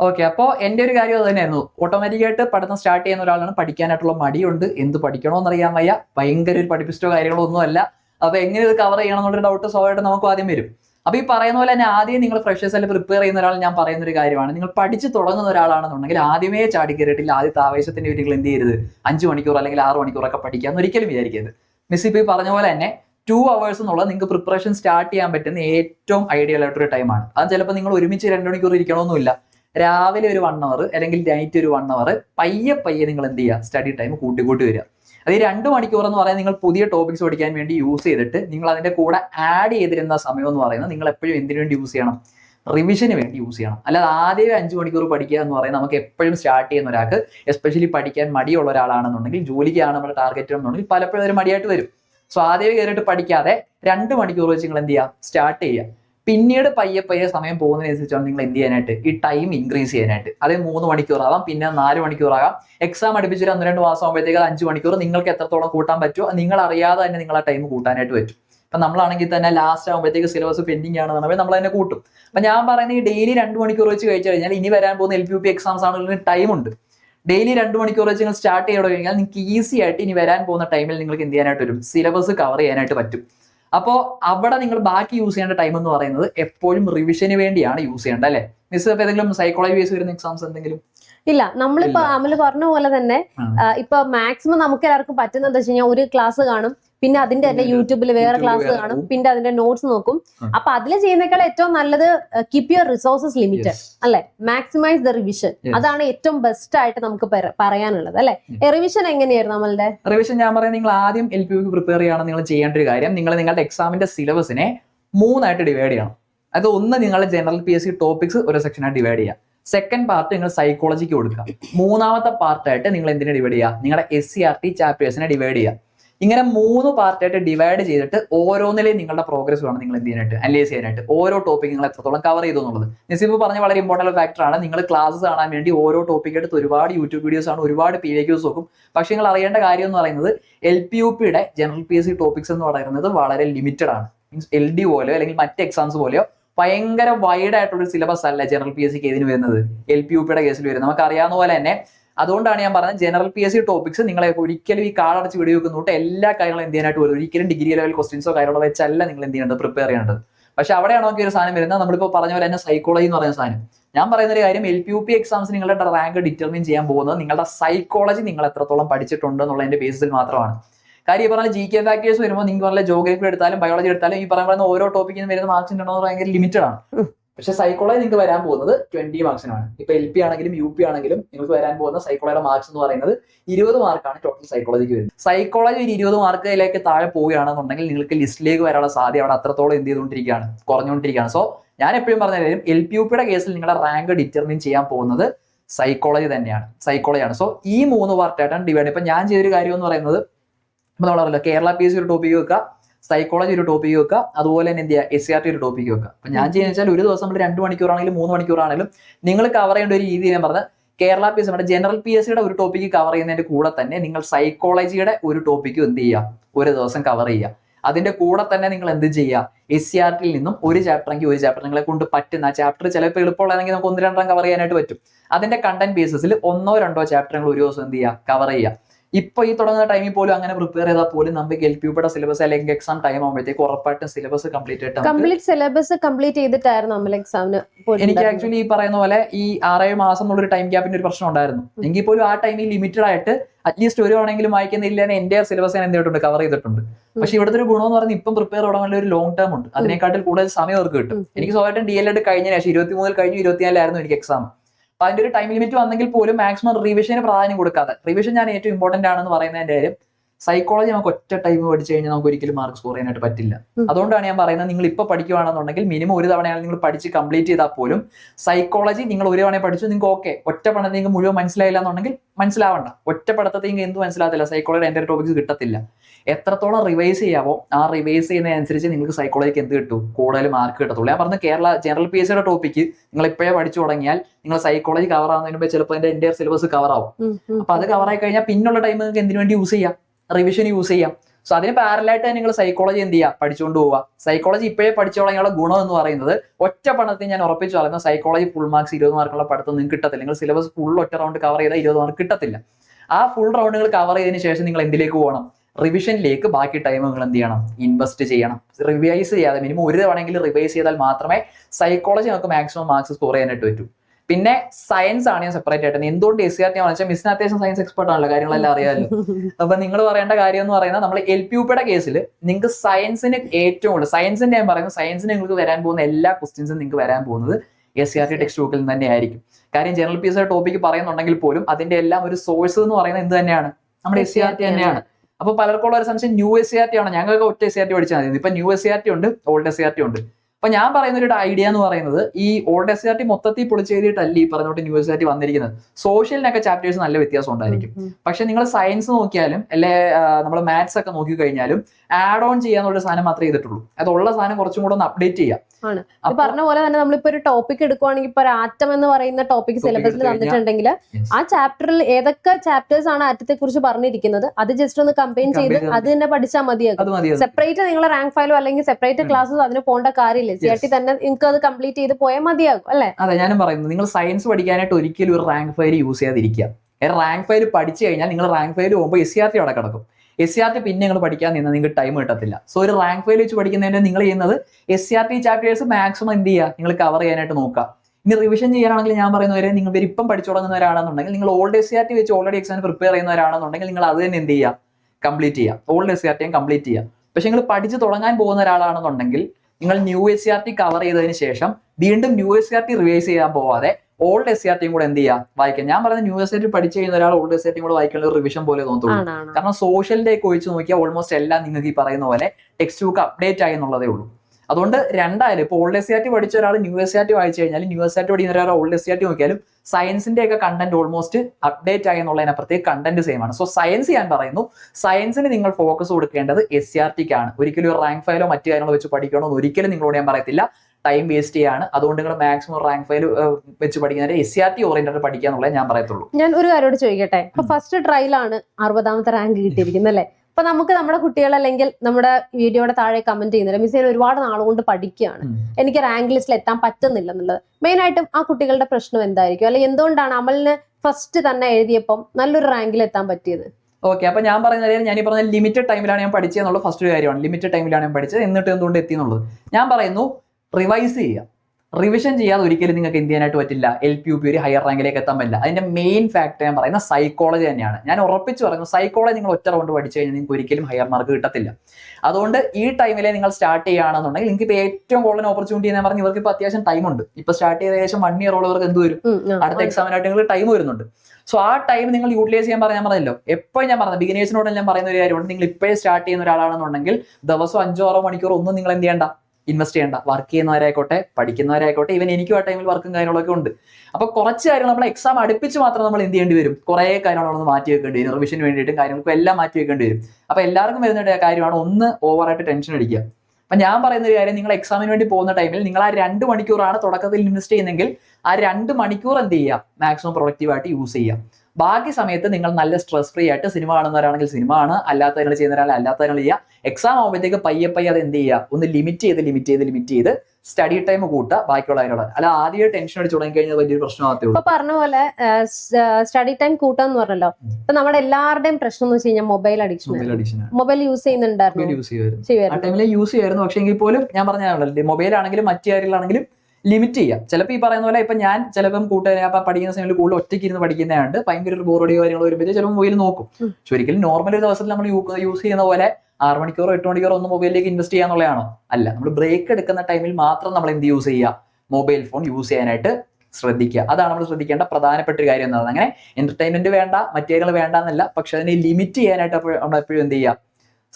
ഓക്കെ അപ്പോൾ എന്റെ ഒരു കാര്യം അത് തന്നെയായിരുന്നു. ഓട്ടോമാറ്റിക് ആയിട്ട് പഠനം സ്റ്റാർട്ട് ചെയ്യുന്ന ഒരാളാണ്. പഠിക്കാനായിട്ടുള്ള മടിയുണ്ട്. എന്ത് പഠിക്കണമെന്ന് അറിയാൻ വയ്യ. ഭയങ്കര ഒരു പഠിപ്പിസ്റ്റോ കാര്യങ്ങളോ ഒന്നും അല്ല അപ്പൊ എങ്ങനെ ഇത് കവർ ചെയ്യണം എന്നുള്ള ഡൗട്ട് സ്വാഭാവികമായിട്ട് നമുക്ക് ആദ്യം വരും. അപ്പൊ ഈ പറയുന്ന പോലെ തന്നെ ആദ്യം നിങ്ങൾ ഫ്രഷേഴ്സ് അല്ലെ പ്രിപ്പയർ ചെയ്യുന്ന ഒരാൾ ഞാൻ പറയുന്ന ഒരു കാര്യമാണ്. നിങ്ങൾ പഠിച്ച് തുടങ്ങുന്ന ഒരാളാണെന്നുണ്ടെങ്കിൽ ആദ്യമേ ചാടി കയറിയിട്ടില്ല ആദ്യത്തെ ആവേശത്തിന്റെ നിങ്ങൾ എന്ത് ചെയ്യരുത്? അഞ്ച് മണിക്കൂർ അല്ലെങ്കിൽ ആറ് മണിക്കൂറൊക്കെ പഠിക്കാന്ന് ഒരിക്കലും വിചാരിക്കരുത്. മിസ് ഇപ്പൊ ഈ പറഞ്ഞ പോലെ തന്നെ ടു അവേഴ്സ് എന്നുള്ളത് നിങ്ങൾക്ക് പ്രിപ്പറേഷൻ സ്റ്റാർട്ട് ചെയ്യാൻ പറ്റുന്ന ഏറ്റവും ഐഡിയൽ ആയിട്ടൊരു ടൈമാണ് അത് ചിലപ്പോൾ നിങ്ങൾ ഒരുമിച്ച് രണ്ട് മണിക്കൂർ ഇരിക്കണമെന്നില്ല രാവിലെ ഒരു വൺ അവർ അല്ലെങ്കിൽ നൈറ്റ് ഒരു വൺ അവർ പയ്യെ പയ്യെ നിങ്ങൾ എന്ത് ചെയ്യുക? സ്റ്റഡി ടൈം കൂട്ടി കൂട്ടി വരിക. അത് ഈ രണ്ട് മണിക്കൂർ എന്ന് പറയുന്നത് നിങ്ങൾ പുതിയ ടോപ്പിക്സ് പഠിക്കാൻ വേണ്ടി യൂസ് ചെയ്തിട്ട് നിങ്ങൾ അതിന്റെ കൂടെ ആഡ് ചെയ്തിരുന്ന സമയം എന്ന് പറയുന്നത് നിങ്ങൾ എപ്പോഴും എന്തിനു വേണ്ടി യൂസ് ചെയ്യണം? റിവിഷന് വേണ്ടി യൂസ് ചെയ്യണം. അല്ലാതെ ആദ്യം അഞ്ച് മണിക്കൂർ പഠിക്കുക എന്ന് പറയുന്നത് നമുക്ക് എപ്പോഴും സ്റ്റാർട്ട് ചെയ്യുന്ന ഒരാൾക്ക് എസ്പെഷ്യലി പഠിക്കാൻ മടിയുള്ള ഒരാളാണെന്നുണ്ടെങ്കിൽ ജോലിക്കാണ് നമ്മുടെ ടാർഗറ്റ് എന്നുണ്ടെങ്കിൽ പലപ്പോഴും ഒരു മടിയായിട്ട് വരും. സോ ആദ്യമേ കയറിയിട്ട് പഠിക്കാതെ രണ്ട് മണിക്കൂർ വെച്ച് നിങ്ങൾ എന്ത് ചെയ്യുക? സ്റ്റാർട്ട് ചെയ്യുക. പിന്നീട് പയ്യെ പയ്യെ സമയം പോകുന്നതിനനുസരിച്ചാണ് നിങ്ങൾ എന്ത് ചെയ്യാനായിട്ട് ഈ ടൈം ഇൻക്രീസ് ചെയ്യാനായിട്ട്. അതേ മൂന്ന് മണിക്കൂറാകാം പിന്നെ നാല് മണിക്കൂറാകാം. എക്സാം അടുപ്പിച്ചൊരു ഒന്ന് രണ്ട് മാസം ആകുമ്പോഴത്തേക്ക് അഞ്ച് മണിക്കൂർ നിങ്ങൾക്ക് എത്രത്തോളം കൂട്ടാൻ പറ്റുമോ നിങ്ങൾ അറിയാതെ തന്നെ നിങ്ങൾ ആ ടൈം കൂട്ടാനായിട്ട് പറ്റും. ഇപ്പം നമ്മളാണെങ്കിൽ തന്നെ ലാസ്റ്റ് ആകുമ്പോഴത്തേക്ക് സിലബസ് പെൻഡിങ് ആണെന്നുണ്ടെങ്കിൽ നമ്മൾ തന്നെ കൂട്ടും. അപ്പൊ ഞാൻ പറയുന്നത് ഈ ഡെയിലി രണ്ട് മണിക്കൂർ വെച്ച് കഴിച്ചു കഴിഞ്ഞാൽ ഇനി വരാൻ പോകുന്ന L P U P exams time ഉണ്ട്. ഡെയിലി രണ്ട് മണിക്കൂർ വെച്ച് നിങ്ങൾ സ്റ്റാർട്ട് ചെയ്ത് കഴിഞ്ഞാൽ നിങ്ങൾക്ക് ഈസി ആയിട്ട് ഇനി വരാൻ പോകുന്ന ടൈമിൽ നിങ്ങൾക്ക് എന്ത് ചെയ്യാനായിട്ട് വരും? സിലബസ് കവർ ചെയ്യാനായിട്ട് പറ്റും. അപ്പോൾ അവിടെ നിങ്ങൾ ബാക്കി യൂസ് ചെയ്യേണ്ട ടൈം എന്ന് പറയുന്നത് എപ്പോഴും റിവിഷന് വേണ്ടിയാണ് യൂസ് ചെയ്യേണ്ടത് അല്ലേ? മിസ് ഇപ്പൊ ഏതെങ്കിലും സൈക്കോളജി ബേസ് വരുന്ന എക്സാംസ് എന്തെങ്കിലും? ഇല്ല നമ്മളിപ്പോ. അമൽ പറഞ്ഞ പോലെ തന്നെ ഇപ്പൊ മാക്സിമം നമുക്ക് എല്ലാവർക്കും പറ്റുന്നത് വെച്ച് കഴിഞ്ഞാൽ ഒരു ക്ലാസ് കാണും പിന്നെ അതിന്റെ തന്നെ യൂട്യൂബിൽ വേറെ ക്ലാസ് കാണും. പിന്നെ അതിന്റെ നോട്ട്സ് നോക്കും. അപ്പൊ അതിൽ ചെയ്യുന്നേക്കാൾ ഏറ്റവും നല്ലത് കീപ് യുവർ റിസോഴ്സസ് ലിമിറ്റഡ്. അല്ലെ? മാക്സിമൈസ് ദ റിവിഷൻ അതാണ് ഏറ്റവും ബെസ്റ്റ് ആയിട്ട് നമുക്ക് പറയാനുള്ളത് അല്ലെ? റിവിഷൻ എങ്ങനെയായിരുന്നു നമ്മളുടെ? റിവിഷൻ ഞാൻ പറയാം നിങ്ങൾ ആദ്യം എൽ പി പ്രിപ്പയർ ചെയ്യണം നിങ്ങൾ ചെയ്യേണ്ട ഒരു കാര്യം. നിങ്ങൾ നിങ്ങളുടെ എക്സാമിന്റെ സിലബസിനെ മൂന്നായിട്ട് ഡിവൈഡ് ചെയ്യണം. അത് ഒന്ന് നിങ്ങളുടെ general P S C topics ഒരു സെക്ഷനായിട്ട് ഡിവൈഡ് ചെയ്യുക. സെക്കൻഡ് പാർട്ട് നിങ്ങൾ സൈക്കോളജിക്ക് കൊടുക്കുക. മൂന്നാമത്തെ പാർട്ടായിട്ട് നിങ്ങൾ എന്തിനെ ഡിവൈഡ് ചെയ്യുക? നിങ്ങളുടെ എസ് സി ആർ ടി ചാപ്റ്റേഴ്സിനെ ഡിവൈഡ് ചെയ്യുക. ഇങ്ങനെ മൂന്ന് പാർട്ടായിട്ട് ഡിവൈഡ് ചെയ്തിട്ട് ഓരോന്നിലെയും നിങ്ങളുടെ പ്രോഗ്രസ് വേണം നിങ്ങൾ എന്ത് ചെയ്യാനായിട്ട് അനലൈസ് ചെയ്യാനായിട്ട്. ഓരോ ടോപ്പിക് നിങ്ങൾ എത്രത്തോളം കവർ ചെയ്തു എന്നുള്ളത്. നിസിബ് പറഞ്ഞ വളരെ ഇമ്പോർട്ടന്റ് ഫാക്ടർ ആണ്. നിങ്ങൾ ക്ലാസ് കാണാൻ വേണ്ടി ഓരോ ടോപ്പിക് എടുത്ത് ഒരുപാട് യൂട്യൂബ് വീഡിയോസ് ആണ് ഒരുപാട് പി വി ക്യൂസ് നോക്കും. പക്ഷേ നിങ്ങൾ അറിയേണ്ട കാര്യം എന്ന് പറയുന്നത് എൽ പി യു പിയുടെ general P S C topics എന്ന് പറയുന്നത് വളരെ ലിമിറ്റഡ് ആണ്. മീൻസ് എൽ ഡി പോലെയോ അല്ലെങ്കിൽ മറ്റ് എക്സാംസ് പോലെയോ ഭയങ്കര വൈഡ് ആയിട്ടുള്ള സിലബസ് അല്ല ജനറൽ പി എസ് സിക്ക് ഇതിന് വരുന്നത്. എൽ പി യു പിയുടെ കേസിൽ വരുന്നത്. നമുക്ക് അറിയാവുന്ന പോലെ തന്നെ അതുകൊണ്ടാണ് ഞാൻ പറഞ്ഞത് general P S C topics നിങ്ങളെ ഒരിക്കലും ഈ കാർഡടച്ച് വെടി വെക്കുന്നോട്ട് എല്ലാ കാര്യങ്ങളും എന്ത് ചെയ്യാനായിട്ട് വരും ഒരിക്കലും ഡിഗ്രി ലെവൽ ക്വസ്റ്റ്യൻസോ കാര്യങ്ങളോ വെച്ചല്ല നിങ്ങൾ എന്ത് ചെയ്യേണ്ടത് പ്രിപ്പയർ ചെയ്യേണ്ടത്. പക്ഷെ അവിടെയാണ് ഒരു സാധനം വരുന്നത്? നമ്മളിപ്പോൾ പറഞ്ഞ പോലെ തന്നെ സൈക്കോളജി എന്ന് പറയുന്ന സാധനം. ഞാൻ പറയുന്ന ഒരു കാര്യം L P U P exams നിങ്ങളുടെ റാങ്ക് ഡിറ്റർമിൻ ചെയ്യാൻ പോകുന്നത് നിങ്ങളുടെ സൈക്കോളജി നിങ്ങൾ എത്രത്തോളം പഠിച്ചിട്ടുണ്ട് എന്നുള്ളതിന്റെ ബേസിൽ മാത്രമാണ്. കാര്യം ഈ പറഞ്ഞ ജി കെ ഫാക്ടേഴ്സ് വരുമ്പോൾ നിങ്ങൾ പറഞ്ഞ ജോഗ്രഫി എടുത്താലും ബയോളജി എടുത്താലും ഈ പറയുന്ന ഓരോ ടോപ്പിക്കിന് വരുന്ന മാർക്സ് ഉണ്ടോ ഭയങ്കര ലിമിറ്റഡ് ആണ്. പക്ഷെ സൈക്കോളജി നിങ്ങൾക്ക് വരാൻ പോകുന്നത് ട്വന്റി മാർക്സിനാണ് ഇപ്പൊ എൽ പി ആണെങ്കിലും യു പി ആണെങ്കിലും നിങ്ങൾക്ക് വരാൻ പോകുന്ന സൈക്കോളജിയുടെ മാർക്സ് എന്ന് പറയുന്നത് ഇരുപത് മാർക്കാണ് ടോട്ടൽ സൈക്കോളജിക്ക് വരുന്നത്. സൈക്കോളജി ഒരു ഇരുപത് മാർക്കിലേക്ക് താഴെ പോവുകയാണെന്നുണ്ടെങ്കിൽ നിങ്ങൾക്ക് ലിസ്റ്റിലേക്ക് വരാനുള്ള സാധ്യത അവിടെ അത്രത്തോളം എന്ത് ചെയ്തുകൊണ്ടിരിക്കുകയാണ് കുറഞ്ഞുകൊണ്ടിരിക്കുകയാണ്. സോ ഞാൻ എപ്പോഴും പറഞ്ഞ കാര്യം എൽ പി യു പിയുടെ കേസിൽ നിങ്ങളുടെ റാങ്ക് ഡിറ്റർമിൻ ചെയ്യാൻ പോകുന്നത് സൈക്കോളജി തന്നെയാണ് സൈക്കോളജിയാണ് സോ ഈ മൂന്ന് പാർട്ടായിട്ടാണ് ഡിവൈഡ് ഇപ്പൊ ഞാൻ ചെയ്തൊരു കാര്യം എന്ന് പറയുന്നത് നമ്മളറിയില്ല കേരള പി എസ് സി ഒരു ടോപ്പിക്ക് വെക്കുക. സൈക്കോളജി ഒരു ടോപ്പിക്ക് വെക്കുക. അതുപോലെ തന്നെ എന്ത് ചെയ്യുക? എസ് സി ആർ ടി ഒരു ടോപ്പിക്ക് വെക്കുക. അപ്പൊ ഞാൻ ചെയ്യുന്ന വെച്ചാൽ ഒരു ദിവസം നമ്മൾ രണ്ട് മണിക്കൂറാണെങ്കിലും മൂന്ന് മണിക്കൂറാണെങ്കിലും നിങ്ങൾ കവർ ചെയ്യേണ്ട ഒരു രീതി ഞാൻ പറഞ്ഞത് കേരള പി എസ് നമ്മുടെ ജനറൽ പി എസ് സിയുടെ ഒരു ടോപ്പിക്ക് കവർ ചെയ്യുന്നതിന്റെ കൂടെ തന്നെ നിങ്ങൾ സൈക്കോളജിയുടെ ഒരു ടോപ്പിക്ക് എന്ത് ചെയ്യുക? ഒരു ദിവസം കവർ ചെയ്യുക. അതിന്റെ കൂടെ തന്നെ നിങ്ങൾ എന്ത് ചെയ്യുക? എസ് സി ആർ ടിയിൽ നിന്നും ഒരു ചാപ്റ്റർ എങ്കിൽ ഒരു ചാപ്റ്റർ നിങ്ങളെ കൊണ്ട് പറ്റുന്ന ആ ചാപ്റ്റർ ചിലപ്പോൾ എളുപ്പമുള്ളതെങ്കിൽ നമുക്ക് ഒന്ന് രണ്ടെണ്ണം കവർ ചെയ്യാനായിട്ട് പറ്റും. അതിന്റെ കണ്ടന്റ് ബേസിസിൽ ഒന്നോ രണ്ടോ ചാപ്റ്റർ നിങ്ങൾ ഒരു ദിവസം എന്ത് ചെയ്യുക? കവർ ചെയ്യുക. ഇപ്പൊ ഈ തുടങ്ങുന്ന ടൈമിൽ പോലും അങ്ങനെ പ്രിപ്പയർ ചെയ്താൽ പോലും നമുക്ക് എൽ പി യുടെ സിലബസ് അല്ലെങ്കിൽ എക്സാം ടൈം ആകുമ്പോഴത്തേക്ക് ഉറപ്പായിട്ടും സിലബസ് കംപ്ലീറ്റ് ആയിട്ട് കംപ്ലീറ്റ് സിലബസ് കംപ്ലീറ്റ് ചെയ്തിട്ടായിരുന്നു നമ്മൾ എക്സാമിന് എനിക്ക് ആക്ച്വലി ഈ പറയുന്ന പോലെ ഈ ആറേഴ് മാസം എന്നുള്ള ഒരു ടൈം ഗ്യാപ്പിന്റെ ഒരു പ്രശ്നം ഉണ്ടായിരുന്നു. എങ്കിൽ പോലും ആ ടൈമിൽ ലിമിറ്റഡ് ആയിട്ട് അറ്റ്ലീസ്റ്റ് ഒരു ആണെങ്കിലും വായിക്കുന്നില്ല എന്റെ സിലബസ് ഞാൻ എന്ത് ചെയ്തിട്ടുണ്ട്. കവർ ചെയ്തിട്ടുണ്ട് പക്ഷെ ഇവിടുത്തെ ഒരു ഗുണം എന്ന് പറഞ്ഞാൽ ഇപ്പം പ്രിപ്പയർ തുടങ്ങാനുള്ള ഒരു ലോങ് ടേം ഉണ്ട്. അതിനെക്കാട്ടിൽ കൂടുതൽ സമയം അവർക്ക് കിട്ടും. എനിക്ക് സ്വാഭാവികം ഡി എൽ എഡ് കഴിഞ്ഞ ശേഷം ഇരുപത്തി മൂന്നിൽ കഴിഞ്ഞു ഇരുപത്തിനാലായിരുന്നു എനിക്ക് എക്സാം അപ്പൊ അതിന്റെ ഒരു ടൈം ലിമിറ്റ് വന്നെങ്കിൽ പോലും മാക്സിമം റിവിഷന് പ്രാധാന്യം കൊടുക്കാതെ. റിവിഷൻ ഞാൻ ഏറ്റവും ഇമ്പോർട്ടന്റ് ആണെന്ന് പറയുന്നതിന്റെ കാര്യം സൈക്കോളജി നമുക്ക് ഒറ്റ ടൈം പഠിച്ചു കഴിഞ്ഞാൽ നമുക്ക് ഒരിക്കലും മാർക്ക് സ്കോർ ചെയ്യാനായിട്ട് പറ്റില്ല. അതുകൊണ്ടാണ് ഞാൻ പറയുന്നത് നിങ്ങൾ ഇപ്പൊ പഠിക്കുകയാണെന്നുണ്ടെങ്കിൽ മിനിമം ഒരു തവണയാണ് നിങ്ങൾ പഠിച്ച് കംപ്ലീറ്റ് ചെയ്താൽ പോലും സൈക്കോളജി നിങ്ങൾ ഒരു തവണ പഠിച്ചു നിങ്ങൾക്ക് ഓക്കെ ഒറ്റ പഠനത്തിൽ നിങ്ങൾക്ക് മുഴുവൻ മനസ്സിലായില്ല എന്നുണ്ടെങ്കിൽ മനസ്സിലാവണ്ട. ഒറ്റ പഠിത്തത്തിൽ നിങ്ങൾക്ക് എന്ത് മനസ്സിലാകത്തില്ല? സൈക്കോളജി എന്റെ ടോപ്പിക്സ് കിട്ടത്തില്ല. എത്രത്തോളം റിവൈസ് ചെയ്യാമോ ആ റിവൈസ് ചെയ്യുന്നതനുസരിച്ച് നിങ്ങൾക്ക് സൈക്കോളജിക്ക് എന്ത് കിട്ടും? കൂടുതൽ മാർക്ക് കിട്ടത്തുള്ളൂ. ഞാൻ പറഞ്ഞ കേരള ജനറൽ പി എസ് സിയുടെ ടോപ്പിക്ക് നിങ്ങൾ ഇപ്പോഴേ പഠിച്ചു തുടങ്ങിയാൽ നിങ്ങൾ സൈക്കോളജി കവർ ആവുന്നതിന് മുമ്പ് ചിലപ്പോൾ അതിന്റെ എന്റെ സിലബസ് കവർ ആവും. അപ്പൊ അത് കവർ ആയി കഴിഞ്ഞാൽ പിന്നുള്ള ടൈം നിങ്ങൾക്ക് എന്തിനു വേണ്ടി യൂസ് ചെയ്യാം? റിവിഷൻ യൂസ് ചെയ്യാം. സോ അതിന് പാരലായിട്ട് തന്നെ നിങ്ങൾ സൈക്കോളജി എന്ത് ചെയ്യുക പഠിച്ചുകൊണ്ട് പോവുക. സൈക്കോളജി ഇപ്പോഴേ പഠിച്ചു തുടങ്ങിയുള്ള ഗുണം എന്ന് പറയുന്നത് ഒറ്റ പണത്തിൽ ഞാൻ ഉറപ്പിച്ചു പറയുന്നത് സൈക്കോളജി ഫുൾ മാർക്സ് ഇരുപത് മാർക്കുള്ള പഠിത്തം നിങ്ങൾക്ക് കിട്ടത്തില്ല. നിങ്ങൾ സിലബസ് ഫുൾ ഒറ്റ റൗണ്ട് കവർ ചെയ്താൽ ഇരുപത് മാർക്ക് കിട്ടത്തില്ല. ആ ഫുൾ റൗണ്ടുകൾ കവർ ചെയ്തതിന് ശേഷം നിങ്ങൾ എന്തിലേക്ക് പോകണം? റിവിഷനിലേക്ക് ബാക്കി ടൈം നിങ്ങൾ എന്ത് ചെയ്യണം ഇൻവെസ്റ്റ് ചെയ്യണം റിവൈസ് ചെയ്യാതെ മിനിമം ഒരു തവണയെങ്കിലും റിവൈസ് ചെയ്താൽ മാത്രമേ സൈക്കോളജി നമുക്ക് മാക്സിമം മാർക്സ് സ്കോർ ചെയ്യാനായിട്ട് പറ്റൂ പിന്നെ സയൻസ് ആണ് ഞാൻ സെപ്പറേറ്റ് ആയിട്ട് എന്തുകൊണ്ട് എസ് സി ആർ ടി വെച്ചാൽ മിസ്സിന് അത്യാവശ്യം സയൻസ് എക്സ്പെർട്ട് ആണല്ലോ കാര്യങ്ങളെല്ലാം അറിയാമല്ലോ അപ്പൊ നിങ്ങൾ പറയേണ്ട കാര്യം എന്ന് പറയുന്നത് നമ്മൾ എൽ പി യുടെ കേസിൽ നിങ്ങൾക്ക് സയൻസിന് ഏറ്റവും കൂടുതൽ സയൻസിന്റെ ഞാൻ പറയുന്നത് സയൻസിന് നിങ്ങൾക്ക് വരാൻ പോകുന്ന എല്ലാ ക്വസ്റ്റ്യൻസും നിങ്ങൾക്ക് വരാൻ പോകുന്നത് S C R T text ബുക്കിൽ നിന്ന് തന്നെയായിരിക്കും കാര്യം ജനറൽ പി എസ് ടോപ്പിക്ക് പറയുന്നുണ്ടെങ്കിൽ പോലും അതിന്റെ എല്ലാം ഒരു സോഴ്സ് എന്ന് പറയുന്നത് എന്ത് തന്നെയാണ് നമ്മുടെ എസ് സി ആർ ടി തന്നെയാണ് അപ്പൊ പലർക്കുള്ള ഒരു സംശയം new S C R T ആണ്? ഞങ്ങൾക്ക് ഒറ്റ എസ് സി ആർ ടി പഠിച്ചാൽ മതി. ഇപ്പൊ new S C R T ഉണ്ട് old S C R T ഉണ്ട്. അപ്പൊ ഞാൻ പറയുന്ന ഒരു ഐഡിയ എന്ന് പറയുന്നത് ഈ ഓൾഡ് എസ് ആർ ടി മൊത്തത്തിൽ പൊളിച്ചെഴുതിയിട്ടല്ല ഈ പറഞ്ഞോട്ട് സി വന്നിരിക്കുന്നത്. സോഷ്യലിനൊക്കെ ചാപ്റ്റേഴ്സ് നല്ല വ്യത്യാസം ഉണ്ടായിരിക്കും. പക്ഷെ നിങ്ങൾ സയൻസ് നോക്കിയാലും അല്ലെ നമ്മൾ മാത്സ് ഒക്കെ നോക്കി കഴിഞ്ഞാലും ആഡ് ഓൺ ചെയ്യാന്നുള്ള സാധനം മാത്രമേ ചെയ്തിട്ടുള്ളൂ. അതുള്ള സാധനം കുറച്ചും കൂടെ ഒന്ന് അപ്ഡേറ്റ് ചെയ്യാം. ആണ്. പറഞ്ഞ പോലെ തന്നെ നമ്മളിപ്പോ ഒരു ടോപ്പിക് എടുക്കുവാണെങ്കിൽ ഇപ്പൊ ആറ്റം എന്ന് പറയുന്ന ടോപ്പിക് സിലബസിൽ വന്നിട്ടുണ്ടെങ്കിൽ തന്നിട്ടുണ്ടെങ്കിൽ ആ ചാപ്റ്ററിൽ ഏതൊക്കെ ചാപ്റ്റേഴ്സ് ആണ് ആറ്റത്തെ കുറിച്ച് പറഞ്ഞിരിക്കുന്നത് അത് ജസ്റ്റ് ഒന്ന് കമ്പൈൻ ചെയ്ത് അത് തന്നെ പഠിച്ചാൽ മതിയാകും. സെപ്പറേറ്റ് നിങ്ങളെ റാങ്ക് ഫയലോ അല്ലെങ്കിൽ സെപ്പറേറ്റ്. ക്ലാസ്സോ അതിന് പോകേണ്ട കാര്യമില്ല. സി ആർ ടി തന്നെ നിങ്ങൾക്ക് അത് കംപ്ലീറ്റ് ചെയ്ത് പോയാൽ മതിയാകും അല്ലെ? അതെ ഞാനും പറയുന്നത് നിങ്ങൾ സയൻസ് പഠിക്കാനായിട്ട് ഒരിക്കലും ഒരു റാങ്ക് ഫയൽ യൂസ് ചെയ്യാതിരിക്കുക. റാങ്ക് ഫയൽ പഠിച്ചു കഴിഞ്ഞാൽ നിങ്ങൾ റാങ്ക് ഫയൽ പോകുമ്പോൾ എസ് സി ആർ ടി അവിടെ കിടക്കും. എസ് സി ആർ ടി പിന്നെ നിങ്ങൾ പഠിക്കാൻ നിന്നാൽ നിങ്ങൾക്ക് ടൈം കിട്ടത്തില്ല. സോ ഒരു റാങ്ക് ഫയൽ വെച്ച് പഠിക്കുന്നതിന് നിങ്ങൾ ചെയ്യുന്നത് S C R T chapters maximum എന്ത് ചെയ്യുക? നിങ്ങൾ കവർ ചെയ്യാനായിട്ട് നോക്കുക. ഇനി റിവിഷൻ ചെയ്യാനാണെങ്കിൽ ഞാൻ പറയുന്നവരെ നിങ്ങൾ ഇപ്പം പഠിച്ചു തുടങ്ങുന്നവരാണെന്നുണ്ടെങ്കിൽ നിങ്ങൾ old S C R T വെച്ച് ഓൾറെഡി എക്സാം പ്രിപ്പയർ ചെയ്യുന്നവരാണെന്നുണ്ടെങ്കിൽ നിങ്ങൾ അത് തന്നെ എന്ത് ചെയ്യുക? കംപ്ലീറ്റ് ചെയ്യുക. ഓൾഡ് എസ് സി ആർ ടിയും കംപ്ലീറ്റ് ചെയ്യുക. പക്ഷെ നിങ്ങൾ പഠിച്ച് തുടങ്ങാൻ പോകുന്ന ഒരാളാണെന്നുണ്ടെങ്കിൽ നിങ്ങൾ new S C R T cover ചെയ്തതിന് ശേഷം വീണ്ടും new S C R T revise ചെയ്യാൻ പോവാതെ ഓൾഡ് എസ് സി ആർ ടിയും കൂടെ എന്ത് ചെയ്യുക വായിക്കാം. ഞാൻ പറഞ്ഞ ന്യൂ എസ് ആർ ടി പഠിച്ചു കഴിഞ്ഞ ഒരാൾ ഓൾഡ് എസ് ആർ ടിയും കൂടെ വായിക്കേണ്ട ഒരു റിവിഷൻ പോലെ തോന്നുള്ളൂ കാരണം സോഷ്യലിന്റെ ഒക്കെ ഒഴിച്ച് നോക്കിയാൽ ഓൾമോസ്റ്റ് എല്ലാം നിങ്ങൾക്ക് ഈ പറയുന്ന പോലെ ടെക്സ്റ്റ് ബുക്ക് അപ്ഡേറ്റ് ആയി എന്നുള്ളതേ ഉള്ളൂ. അതുകൊണ്ട് രണ്ടായാലും ഇപ്പോൾ old S C R T പഠിച്ച ഒരാൾ new S C R T വായിച്ചു കഴിഞ്ഞാൽ ന്യൂ എസ് ആർ ടി പഠിക്കുന്ന ഒരാൾ old S C R T നോക്കിയാലും സയൻസിന്റെ ഒക്കെ കണ്ടന്റ് ഓൾമോസ്റ്റ് അപ്ഡേറ്റ് ആയി എന്നുള്ളതിനപ്പുറത്തേക്ക് കണ്ടന്റ് സെയിം ആണ്. സോ സയൻസ് ഞാൻ പറയുന്നു. സയൻസിന് നിങ്ങൾ ഫോക്കസ് കൊടുക്കേണ്ടത് എസ് സി ആർ ഒരിക്കലും ഒരു റാങ്ക് ഫയലോ മറ്റു കാര്യങ്ങളോ വെച്ച് പഠിക്കണമെന്ന് ഒരിക്കലും നിങ്ങളോട് ഞാൻ പറയത്തില്ല. ടൈം വേസ്റ്റ് ചെയ്യാണ്. അതുകൊണ്ട് നിങ്ങൾ മാക്സിമം റാങ്ക് ഫയൽ വെച്ച് പഠിക്കുന്നവരെ S C R T oriented പഠിക്കുക എന്നുള്ളത് ഞാൻ പറയത്തുള്ളൂ. ഞാൻ ഒരു കാര്യോട് ചോദിക്കട്ടെ? ഫസ്റ്റ് ട്രയലാണ് അറുപതാമത്തെ റാങ്ക് കിട്ടിയിരിക്കുന്നത് അല്ലേ? അപ്പൊ നമുക്ക് നമ്മുടെ കുട്ടികൾ അല്ലെങ്കിൽ നമ്മുടെ വീഡിയോയുടെ താഴെ കമന്റ് ചെയ്യുന്നില്ല മിസ് ഞാൻ ഒരുപാട് നാളുകൊണ്ട് പഠിക്കുകയാണ്. എനിക്ക് റാങ്ക് ലിസ്റ്റിൽ എത്താൻ പറ്റുന്നില്ല എന്നുള്ളത് മെയിൻ ആയിട്ടും ആ കുട്ടികളുടെ പ്രശ്നം എന്തായിരിക്കും? അല്ലെങ്കിൽ എന്തുകൊണ്ടാണ് അമലിന് ഫസ്റ്റ് തന്നെ എഴുതിയപ്പം നല്ലൊരു റാങ്കിൽ എത്താൻ പറ്റിയത്? ഓക്കെ അപ്പൊ ഞാൻ പറഞ്ഞ കാര്യം ഞാൻ ഈ പറഞ്ഞ ലിമിറ്റഡ് ടൈമിലാണ് ഞാൻ പഠിച്ചത് എന്നുള്ള ഫസ്റ്റ് കാര്യമാണ്. ലിമിറ്റഡ് ടൈമിലാണ് ഞാൻ പഠിച്ചത്. എന്നിട്ട് എന്തുകൊണ്ട് എത്തി എന്നുള്ളത്? ഞാൻ പറയുന്നു റിവൈസ് ചെയ്യുക. റിവിഷൻ ചെയ്യാതെ ഒരിക്കലും നിങ്ങൾക്ക് എന്ത് ചെയ്യാനായിട്ട് പറ്റില്ല. എൽ പി യു പി ഒരു ഹയർ റാങ്കിലേക്ക് എത്താൻ പറ്റില്ല. അതിന്റെ മെയിൻ ഫാക്ടർ ഞാൻ പറയുന്ന സൈക്കോളജി തന്നെയാണ്. ഞാൻ ഉറപ്പിച്ച് പറയുന്നു സൈക്കോളജി നിങ്ങൾ ഒറ്റ റൗണ്ട് പഠിച്ചു കഴിഞ്ഞാൽ നിങ്ങൾക്ക് ഒരിക്കലും ഹയർ മാർക്ക് കിട്ടത്തില്ല. അതുകൊണ്ട് ഈ ടൈമിലെ നിങ്ങൾ സ്റ്റാർട്ട് ചെയ്യുകയാണെന്നുണ്ടെങ്കിൽ നിങ്ങൾക്ക് ഇപ്പോൾ ഏറ്റവും കൂടുതൽ ഓപ്പർച്യൂണിറ്റി എന്ന് പറഞ്ഞാൽ ഇവർക്ക് ഇപ്പോൾ അത്യാവശ്യം ടൈം ഉണ്ട്. ഇപ്പോൾ സ്റ്റാർട്ട് ചെയ്ത ഏകദേശം വൺ ഇയർ ഉള്ളവർക്ക് എന്ത് വരും. അടുത്ത എക്സാമിനായിട്ട് നിങ്ങൾക്ക് ടൈം വരുന്നുണ്ട്. സോ ആ ടൈം നിങ്ങൾ യൂട്ടിലൈസ് ചെയ്യാൻ പറഞ്ഞാൽ പറഞ്ഞല്ലോ. എപ്പോഴും ഞാൻ പറഞ്ഞത് ബിഗിനേഴ്സിനോട് ഞാൻ പറയുന്ന ഒരു കാര്യമുണ്ട്. നിങ്ങൾ ഇപ്പോഴേ സ്റ്റാർട്ട് ചെയ്യുന്ന ഒരാളാണെന്നുണ്ടെങ്കിൽ ദിവസം അഞ്ചോ ആറോ മണിക്കൂർ ഒന്നും നിങ്ങൾ എന്ത് ചെയ്യണ്ട. ഇൻവെസ്റ്റ് ചെയ്യേണ്ട. വർക്ക് ചെയ്യുന്നവരായിക്കോട്ടെ പഠിക്കുന്നവരായിക്കോട്ടെ ഇവൻ എനിക്കും ആ ടൈമിൽ വർക്കും കാര്യങ്ങളൊക്കെ ഉണ്ട്. അപ്പൊ കുറച്ച് കാര്യങ്ങൾ നമ്മൾ എക്സാം അടുപ്പിച്ച് മാത്രം നമ്മൾ എന്ത് ചെയ്യേണ്ടി വരും? കുറേ കാര്യങ്ങളൊന്ന് മാറ്റി വെക്കേണ്ടി വരും. റിവിഷന് വേണ്ടിയിട്ടും കാര്യങ്ങൾക്കും എല്ലാം മാറ്റി വെക്കേണ്ടി വരും. അപ്പൊ എല്ലാവർക്കും വരുന്ന കാര്യമാണ് ഒന്ന് ഓവറായിട്ട് ടെൻഷൻ അടിക്കുക. അപ്പൊ ഞാൻ പറയുന്ന ഒരു കാര്യം നിങ്ങൾ എക്സാമിന് വേണ്ടി പോകുന്ന ടൈമിൽ നിങ്ങൾ ആ രണ്ട് മണിക്കൂറാണ് തുടക്കത്തിൽ ഇൻവെസ്റ്റ് ചെയ്യുന്നതെങ്കിൽ ആ രണ്ട് മണിക്കൂർ എന്ത് ചെയ്യുക? മാക്സിമം പ്രൊഡക്റ്റീവായിട്ട് യൂസ് ചെയ്യുക. ബാക്കി സമയത്ത് നിങ്ങൾ നല്ല സ്ട്രെസ് ഫ്രീ ആയിട്ട് സിനിമ കാണുന്നവരാണെങ്കിൽ സിനിമ ആണ്. അല്ലാത്ത കാര്യങ്ങൾ ചെയ്യുന്നവരാണെങ്കിൽ അല്ലാത്ത കാര്യങ്ങൾ ചെയ്യുക. എക്സാം ആകുമ്പോഴത്തേക്ക് പയ്യെ പയ്യെ അത് എന്ത് ചെയ്യുക? ഒന്ന് ലിമിറ്റ് ചെയ്ത് ലിമിറ്റ് ചെയ്ത് ലിമിറ്റ് ചെയ്ത് സ്റ്റഡി ടൈം കൂട്ടുക. ബാക്കിയുള്ള കാര്യങ്ങൾ. അല്ല ആദ്യം ടെൻഷൻ അടിച്ച് തുടങ്ങി കഴിഞ്ഞാൽ വലിയൊരു പ്രശ്നമാകത്തേ ഉള്ളൂ ഇപ്പൊ പറഞ്ഞ പോലെ സ്റ്റഡി ടൈം കൂട്ടാന്ന് പറഞ്ഞല്ലോ. ഇപ്പൊ നമ്മുടെ എല്ലാവരുടെയും പ്രശ്നം എന്ന് വെച്ച് കഴിഞ്ഞാൽ മൊബൈൽ അഡിക്ഷൻ മൊബൈൽ യൂസ് ചെയ്യുന്നുണ്ടായിരുന്നു. യൂസ് ചെയ്യുമായിരുന്നു യൂസ് ചെയ്യുമായിരുന്നു പക്ഷേ എങ്കിൽ പോലും ഞാൻ പറഞ്ഞാണല്ലോ മൊബൈൽ ആണെങ്കിലും മറ്റു കാര്യങ്ങളാണെങ്കിലും ലിമിറ്റ് ചെയ്യാം. ചിലപ്പോൾ ഈ പറയുന്ന പോലെ ഇപ്പൊ ഞാൻ ചിലപ്പം കൂട്ടുകാരെ അപ്പൊ പഠിക്കുന്ന സമയത്ത് കൂടുതൽ ഒറ്റയ്ക്ക് ഇരുന്ന് പഠിക്കുന്നതാണ്ട് ഭയങ്കര ഒരു ബോറടിയോ കാര്യങ്ങളോ വരുമ്പോൾ ചിലപ്പോൾ മൊബൈൽ നോക്കും. പക്ഷെ ഒരിക്കലും നോർമൽ ഒരു ദിവസത്തിൽ നമ്മൾ യൂസ് ചെയ്യുന്ന പോലെ ആറ് മണിക്കൂറോ എട്ട് മണിക്കൂറോ ഒന്ന് മൊബൈലിലേക്ക് ഇൻവെസ്റ്റ് ചെയ്യാന്നുള്ളതാണോ അല്ല. നമ്മൾ ബ്രേക്ക് എടുക്കുന്ന ടൈമിൽ മാത്രം നമ്മൾ എന്ത് യൂസ് ചെയ്യുക മൊബൈൽ ഫോൺ യൂസ് ചെയ്യാനായിട്ട് ശ്രദ്ധിക്കുക. അതാണ് നമ്മൾ ശ്രദ്ധിക്കേണ്ട പ്രധാനപ്പെട്ട ഒരു കാര്യം എന്നത് അങ്ങനെ എന്റർടൈൻമെന്റ് വേണ്ട മറ്റു കാര്യങ്ങൾ വേണ്ട എന്നല്ല പക്ഷെ അതിനെ ലിമിറ്റ് ചെയ്യാനായിട്ട് നമ്മൾ എപ്പോഴും എന്ത് ചെയ്യുക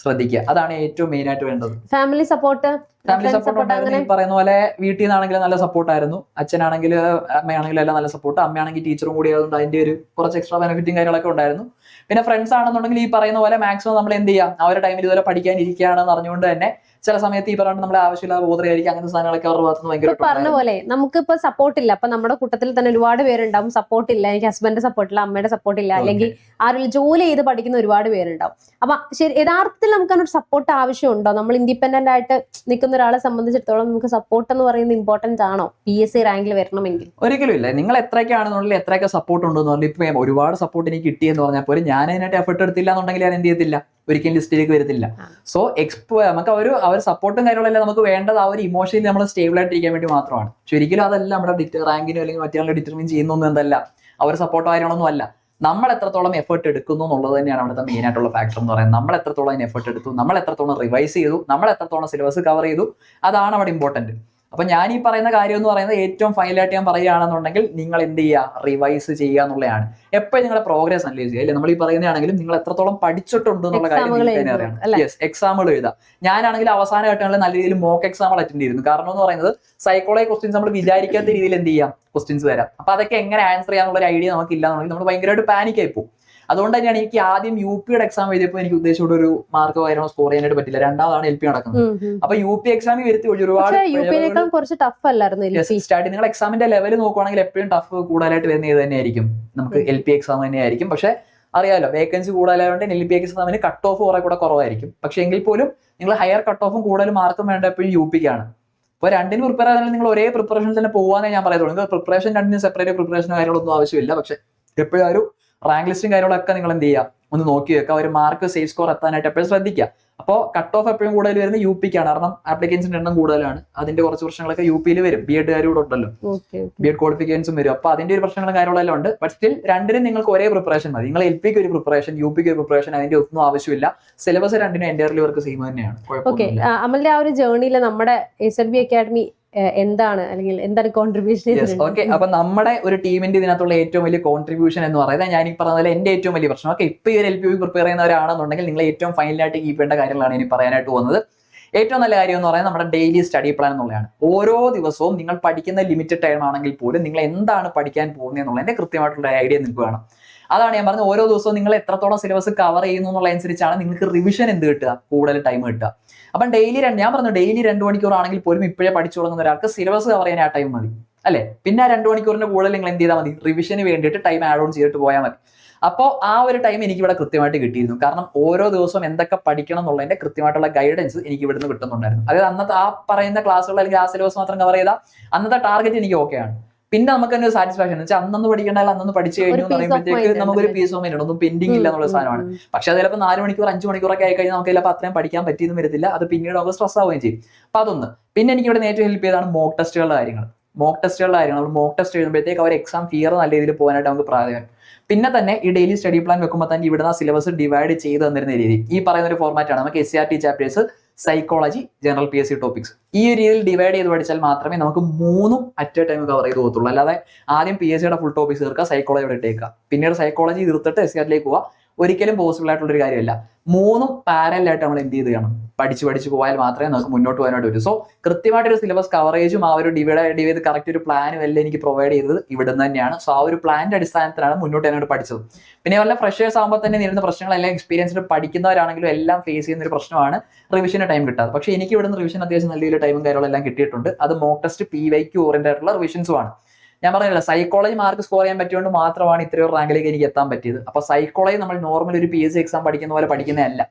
ശ്രദ്ധിക്കുക. അതാണ് ഏറ്റവും മെയിൻ ആയിട്ട് വേണ്ടത്. ഫാമിലി സപ്പോർട്ട് ഫാമിലി സപ്പോർട്ട് ഉണ്ടായിരുന്നു ഈ പറയുന്ന പോലെ വീട്ടിൽ നിന്നാണെങ്കിലും നല്ല സപ്പോർട്ടായിരുന്നു അച്ഛനാണെങ്കിൽ അമ്മയാണെങ്കിലും എല്ലാം നല്ല സപ്പോർട്ട് അമ്മയാണെങ്കിൽ ടീച്ചറും കൂടി ആയതുകൊണ്ട് അതിന്റെ ഒരു കുറച്ച് എക്സ്ട്രാ ബെനിഫിറ്റും കാര്യങ്ങളൊക്കെ ഉണ്ടായിരുന്നു. പിന്നെ ഫ്രണ്ട്സ് ആണെന്നുണ്ടെങ്കിൽ ഈ പറയുന്ന പോലെ മാക്സിമം നമ്മൾ എന്ത് ചെയ്യാം? ആ ഒരു ടൈമിൽ ഇതുവരെ പഠിക്കാൻ ഇരിക്കുകയാണെന്ന് അറിഞ്ഞുകൊണ്ട് തന്നെ ചില സമയത്ത് ഈ പറയുന്നത് നമ്മുടെ ആവശ്യമില്ലാതെ ബോധമായിരിക്കും അങ്ങനത്തെ സാധനങ്ങളൊക്കെ അവരുടെ ഭാഗത്തുനിന്ന് ഭയങ്കര പറഞ്ഞ പോലെ നമുക്കിപ്പോ സപ്പോർട്ട് ഇല്ല. അപ്പൊ നമ്മുടെ കൂട്ടത്തിൽ തന്നെ ഒരുപാട് പേരുണ്ടാവും. സപ്പോർട്ട് ഇല്ല. എനിക്ക് ഹസ്ബൻഡ് സപ്പോർട്ട് ഇല്ല അമ്മയുടെ സപ്പോർട്ട് ഇല്ല. അല്ലെങ്കിൽ ആരും ജോലി ചെയ്ത് പഠിക്കുന്ന ഒരുപാട് പേരുണ്ടാവും. അപ്പൊ ശരി യഥാർത്ഥത്തിൽ നമുക്ക് അതിനൊരു സപ്പോർട്ട് ആവശ്യമുണ്ടോ? നമ്മൾ ഇൻഡിപെൻഡന്റ് ആയിട്ട് നിൽക്കുന്ന ഒരാളെ സംബന്ധിച്ചിടത്തോളം നമുക്ക് സപ്പോർട്ട് എന്ന് പറയുന്നത് ഇമ്പോർട്ടന്റ് ആണോ? പി എസ് സി റാങ്കിൽ വരണമെങ്കിൽ. ഒരിക്കലും ഇല്ല. നിങ്ങൾ എത്രയൊക്കെയാണെന്നുണ്ടെങ്കിൽ എത്രയൊക്കെ സപ്പോർട്ട് ഉണ്ടെന്ന് പറഞ്ഞാൽ ഇപ്പൊ ഒരുപാട് സപ്പോർട്ട് എനിക്ക് കിട്ടിയെന്ന് പറഞ്ഞാൽ പോലും ഞാൻ അതിനായിട്ട് എഫർട്ട് എടുത്തില്ല എന്നുണ്ടെങ്കിൽ ഞാൻ എന്ത് ചെയ്യത്തില്ല? ഒരിക്കലും ലിസ്റ്റിലേക്ക് വരത്തില്ല. സോ എക്സ്പോ നമുക്ക് അവർ ഒരു ആ സപ്പോർട്ടും കാര്യങ്ങളെല്ലാം നമുക്ക് വേണ്ടത് ആ ഒരു ഇമോഷനിൽ നമ്മൾ സ്റ്റേബിൾ ആയിട്ടിരിക്കാൻ വേണ്ടി മാത്രമാണ്. ശരിക്കും ഒരിക്കലും അതല്ല നമ്മുടെ ഡിറ്റർ റാങ്കിനോ അല്ലെങ്കിൽ മറ്റേ ഡിറ്റർമിൻ ചെയ്യുന്നൊന്നും എന്തല്ല. അവർ സപ്പോർട്ട് കാര്യങ്ങളൊന്നും അല്ല. നമ്മൾ എത്രത്തോളം എഫേർട്ട് എടുക്കുന്നു എന്നുള്ളത് തന്നെയാണ് അവിടുത്തെ മെയിൻ ആയിട്ടുള്ള ഫാക്ടർ എന്ന് പറയുന്നത്. നമ്മൾ എത്രത്തോളം അതിന് എഫേർട്ട് എടുത്തു? നമ്മൾ എത്രത്തോളം റിവൈസ് ചെയ്തു? നമ്മൾ എത്രത്തോളം സിലബസ് കവർ ചെയ്തു? അതാണ് അവിടെ ഇമ്പോർട്ടന്റ് അപ്പൊ ഞാൻ ഈ പറയുന്ന കാര്യം എന്ന് പറയുന്നത് ഏറ്റവും ഫൈനലായിട്ട് ഞാൻ പറയുകയാണെന്നുണ്ടെങ്കിൽ നിങ്ങൾ എന്ത് ചെയ്യുക? റിവൈസ് ചെയ്യുക എന്നുള്ളതാണ്. എപ്പോഴും നിങ്ങളുടെ പ്രോഗ്രസ് അനലൈസ് ചെയ്യുക. അല്ലെ? നമ്മൾ ഈ പറയുന്നതാണെങ്കിലും നിങ്ങൾ എത്രത്തോളം പഠിച്ചിട്ടുണ്ട് എന്നുള്ള കാര്യം എഴുതുക, അറിയണം. അല്ലേ? യെസ് എക്സാമുകൾ എഴുതാം ഞാനാണെങ്കിൽ അവസാന ഘട്ടങ്ങളിൽ നല്ല രീതിയിൽ മോക്ക് എക്സാമുകൾ അറ്റൻഡ് ചെയ്തിരുന്നു. കാരണം എന്ന് പറയുന്നത് സൈക്കോളജി ക്വസ്റ്റ്യൻസ് നമ്മൾ വിചാരിക്കാത്ത രീതിയിൽ എന്ത് ചെയ്യാം? ക്വസ്റ്റ്യൻസ് വരാം. അപ്പൊ അതൊക്കെ എങ്ങനെ ആൻസർ ചെയ്യാനുള്ള ഒരു ഐഡിയ നമുക്ക് ഇല്ലാന്നുണ്ടെങ്കിൽ നമ്മൾ ഭയങ്കരമായിട്ട് പാനിക്കായി പോകും. അതുകൊണ്ട് തന്നെയാണ് എനിക്ക് ആദ്യം യു പിയുടെ എക്സാം എഴുതിയപ്പോൾ എനിക്ക് ഉദ്ദേശിച്ചോട് ഒരു മാർക്ക് കാര്യങ്ങളോ സ്കോർ ചെയ്യാനായിട്ട് പറ്റില്ല രണ്ടാമതാണ് എൽ പി നടക്കുന്നത് അപ്പൊ യു പി എക്സാം വരുത്തി ഒരുപാട് കുറച്ച് ടഫ് അല്ലായിരുന്നു സ്റ്റാർട്ടിങ് സ്റ്റാർട്ട് നിങ്ങൾ എക്സാമിന്റെ ലെവൽ നോക്കുവാണെങ്കിൽ എപ്പോഴും ടഫ് കൂടുതലായിട്ട് വരുന്ന ഇത് തന്നെയായിരിക്കും. നമുക്ക് എൽ പി എക്സാം തന്നെയായിരിക്കും. പക്ഷെ അറിയാലോ വേക്കൻസി കൂടുതലായതുകൊണ്ട് എൽ പി എക്സാമിന് കട്ട് ഓഫ് കുറെ കൂടെ കുറവായിരിക്കും. പക്ഷെ എങ്കിൽ പോലും നിങ്ങൾ ഹയർ കട്ട് ഓഫും കൂടുതൽ മാർക്കും വേണ്ട എപ്പോഴും യു പിക്കാണ് അപ്പോൾ രണ്ടിന് പ്രിപ്പയർ ആയാലും നിങ്ങൾ ഒരേ പ്രിപ്പറേഷൻ തന്നെ പോകാനേ ഞാൻ പറയത്തുള്ളൂ. നിങ്ങൾ പ്രിപ്പറേഷൻ രണ്ടിനും സെപ്പറേറ്റ് പ്രിപ്പറേഷൻ കാര്യങ്ങളൊന്നും ആവശ്യമില്ല. പക്ഷെ എപ്പോഴും ആ ഒരു റാങ്ക് ലിസ്റ്റും കാര്യങ്ങളൊക്കെ നിങ്ങൾ എന്ത് ചെയ്യുക ഒന്ന് നോക്കി വെക്കുക ഒരു മാർക്ക് സേഫ് സ്കോർ എത്താനായിട്ട് എപ്പോഴും ശ്രദ്ധിക്കുക അപ്പോൾ കട്ട് ഓഫ് എപ്പോഴും കൂടുതൽ വരുന്നത് യു പിക്കാണ് കാരണം ആപ്ലിക്കൻസിന്റെ എണ്ണം കൂടുതലാണ്. അതിന്റെ കുറച്ച് പ്രശ്നങ്ങളൊക്കെ യു പിയിൽ വരും. ബി എഡുകാരും കൂടെ ഉണ്ടല്ലോ. ബി എഡ് ക്വാളിഫിക്കേഷൻസും വരും. അപ്പൊ അതിന്റെ ഒരു പ്രശ്നങ്ങളും കാര്യങ്ങളെല്ലാം ഉണ്ട്. ബട്ട് സ്റ്റിൽ രണ്ടിനും നിങ്ങൾക്ക് ഒരേ പ്രിപ്പറേഷൻ മതി. നിങ്ങൾ എൽ പിക്ക് ഒരു പ്രിപ്പറേഷൻ യു പിക്ക് ഒരു പ്രിപ്പറേഷൻ അതിന്റെ ഒന്നും ആവശ്യമില്ല. സിലബസ് രണ്ടിനും എന്റയർലി വർക്ക് സെയിം തന്നെയാണ്. ഓക്കെ. അമലിന്റെ ആ ഒരു ജേർണിയിൽ നമ്മുടെ എസ് എൽ ബി അക്കാഡമി എന്താണ്? അല്ലെങ്കിൽ എന്താണ് കോൺട്രിബ്യൂഷൻ ഓക്കെ അപ്പൊ നമ്മുടെ ഒരു ടീമിന്റെ ഇതിനകത്തുള്ള ഏറ്റവും വലിയ കോൺട്രിബ്യൂഷൻ എന്ന് പറയുന്നത് ഞാൻ ഈ പറഞ്ഞ പോലെ എന്റെ ഏറ്റവും വലിയ പ്രശ്നം. ഓക്കെ ഇപ്പൊ ഈ ഒരു എൽ പി പ്രിപ്പയർ ചെയ്യുന്നവരാണെന്നുണ്ടെങ്കിൽ നിങ്ങൾ ഏറ്റവും ഫൈനലായിട്ട് കീപ്പ് ചെയ്യേണ്ട കാര്യങ്ങളാണ് ഇനി പറയാനായിട്ട് പോകുന്നത്. ഏറ്റവും നല്ല കാര്യം എന്ന് പറയുന്നത് നമ്മുടെ ഡെയിലി സ്റ്റഡി പ്ലാൻ എന്നുള്ളതാണ്. ഓരോ ദിവസവും നിങ്ങൾ പഠിക്കുന്ന ലിമിറ്റഡ് ടൈം ആണെങ്കിൽ പോലും നിങ്ങൾ എന്താണ് പഠിക്കാൻ പോകുന്നത് എന്നുള്ളതിന്റെ കൃത്യമായിട്ടുള്ള ഐഡിയ നിങ്ങൾക്ക് വേണം. അതാണ് ഞാൻ പറഞ്ഞത്. ഓരോ ദിവസവും നിങ്ങൾ എത്രത്തോളം സിലബസ് കവർ ചെയ്യുന്നു എന്നുള്ള അനുസരിച്ചാണ് നിങ്ങൾക്ക് റിവിഷൻ എന്ത് കിട്ടുക? കൂടുതൽ ടൈം കിട്ടുക. അപ്പം ഡെയിലി രണ്ട് ഞാൻ പറഞ്ഞു ഡെയിലി രണ്ട് മണിക്കൂർ ആണെങ്കിൽ പോലും ഇപ്പോഴേ പഠിച്ചു തുടങ്ങുന്ന ഒരാൾക്ക് സിലബസ് കവർ ചെയ്യാൻ ആ ടൈം മതി. അല്ലെ? പിന്നെ ആ രണ്ട് മണിക്കൂറിന്റെ കൂടുതൽ നിങ്ങൾ എന്ത് ചെയ്താൽ മതി? റിവിഷന് വേണ്ടിയിട്ട് ടൈം ആഡ് ഓൺ ചെയ്തിട്ട് പോയാൽ മതി. അപ്പോൾ ആ ഒരു ടൈം എനിക്ക് ഇവിടെ കൃത്യമായിട്ട് കിട്ടിയിരുന്നു. കാരണം ഓരോ ദിവസവും എന്തൊക്കെ പഠിക്കണം എന്നുള്ളതിന്റെ കൃത്യമായിട്ടുള്ള ഗൈഡൻസ് എനിക്ക് ഇവിടുന്ന് കിട്ടുന്നുണ്ടായിരുന്നു. അതായത് അന്നത്തെ ആ പറയുന്ന ക്ലാസ്സുകൾ അല്ലെങ്കിൽ ആ സിലബസ് മാത്രം കവർ ചെയ്താൽ അന്നത്തെ ടാർഗറ്റ് എനിക്ക് ഓക്കെയാണ് പിന്നെ നമുക്ക് തന്നെ ഒരു സാറ്റിസ്ഫാക്ഷൻ വെച്ചാൽ അന്നൊന്ന് പഠിക്കേണ്ടല്ല അന്നൊന്ന് പഠിച്ചു കഴിഞ്ഞു എന്ന് പറയുമ്പോഴത്തേക്ക് നമുക്കൊരു. പീസ് ഓഫ് മൈൻഡ് ഒന്നും പെൻഡിങ് ഇല്ല എന്നുള്ള സാധനമാണ്. പക്ഷെ അത് ചിലപ്പോൾ നാല് മണിക്കൂർ അഞ്ച് മണിക്കൂറൊക്കെ ആയി കഴിഞ്ഞാൽ നമുക്ക് ചിലപ്പോൾ അത്രയും പഠിക്കാൻ പറ്റിയെന്ന് വരത്തില്ല. അത് പിന്നീട് നമുക്ക് സ്ട്രെസ് ആവുകയും ചെയ്യും. അപ്പൊ അതൊന്ന്. പിന്നെ എനിക്ക് ഇവിടെ ഏറ്റവും ഹെൽപ്പ് ചെയ്താണ് മോക്ക് ടെസ്റ്റുകളുടെ കാര്യങ്ങൾ മോക്ക് ടെസ്റ്റുകളുടെ കാര്യങ്ങൾ നമ്മൾ മോക്ക് ടെസ്റ്റ് എഴുതുമ്പോഴത്തേക്ക് അവർ എക്സാം ഫിയർ നല്ല രീതിയിൽ പോകാനായിട്ട് നമുക്ക് പ്രാധാന്യം. പിന്നെ തന്നെ ഈ ഡെയിലി സ്റ്റഡി പ്ലാൻ വെക്കുമ്പോൾ തന്നെ ഇവിടുന്ന് സിലബസ് ഡിവൈഡ് ചെയ്ത് തന്നിരുന്ന രീതി. ഈ പറയുന്ന ഒരു ഫോർമാറ്റാണ് നമുക്ക് S C R T chapters psychology general P S C topics ഈ ഒരു രീതിയിൽ ഡിവൈഡ് ചെയ്ത് പഠിച്ചാൽ മാത്രമേ നമുക്ക് മൂന്നും അറ്റ് എ ടൈം കവർ ചെയ്ത് പോകത്തുള്ളൂ. അല്ലാതെ ആദ്യം പി എസ് സിയുടെ ഫുൾ ടോപ്പിക്സ് തീർക്കുക സൈക്കോളജി ഇവിടെ ഇട്ടേക്കുക. പിന്നീട് സൈക്കോളജി തീർത്തിട്ട് എസ് ആറിലേക്ക് പോവുക. ഒരിക്കലും പോസിബിൾ ആയിട്ടുള്ള ഒരു കാര്യമല്ല. മൂന്നും പാരലായിട്ട് നമ്മൾ എന്ത് ചെയ്ത് കാണും? പഠിച്ച് പഠിച്ച് പോയാൽ മാത്രമേ നമുക്ക് മുന്നോട്ട് പോകാനായിട്ട് വരൂ സോ കൃത്യമായിട്ടൊരു സിലബസ് കവറേജും ആ ഒരു ഡിവൈഡ് ചെയ്ത് കറക്റ്റ് ഒരു പ്ലാനും എല്ലാം എനിക്ക് പ്രൊവൈഡ് ചെയ്തത് ഇവിടെ നിന്ന് തന്നെയാണ്. സോ ആ ഒരു പ്ലാനിന്റെ അടിസ്ഥാനത്തിലാണ് മുന്നോട്ട് എന്നോട് പഠിച്ചത്. പിന്നെ വല്ല ഫ്രഷേഴ്സ് ആകുമ്പോൾ തന്നെ നേരിടുന്ന പ്രശ്നങ്ങളെല്ലാം എക്സ്പീരിയൻസ്ഡ് പഠിക്കുന്നവരാണെങ്കിലും എല്ലാം ഫേസ് ചെയ്യുന്ന ഒരു പ്രശ്നമാണ് റിവിഷന് ടൈം കിട്ടാതെ പക്ഷേ എനിക്ക് ഇവിടുന്ന് റിവിഷൻ അത്യാവശ്യം നല്ല രീതിയിൽ ടൈമും കാര്യങ്ങളെല്ലാം കിട്ടിയിട്ടുണ്ട്. അത് മോക്ക് ടെസ്റ്റ് പി വൈക്ക് റിവിഷൻസും ആണ്. ഞാൻ പറഞ്ഞില്ല സൈക്കോളജി മാർക്ക് സ്കോർ ചെയ്യാൻ പറ്റിയോണ്ട് മാത്രമാണ് ഇത്രയും റാങ്കിലേക്ക് എനിക്ക് എത്താൻ പറ്റിയത്. അപ്പൊ സൈക്കോളജി നമ്മൾ നോർമൽ ഒരു പി എസ് സി എക്സാം പഠിക്കുന്ന പോലെ പഠിക്കുന്നതല്ല.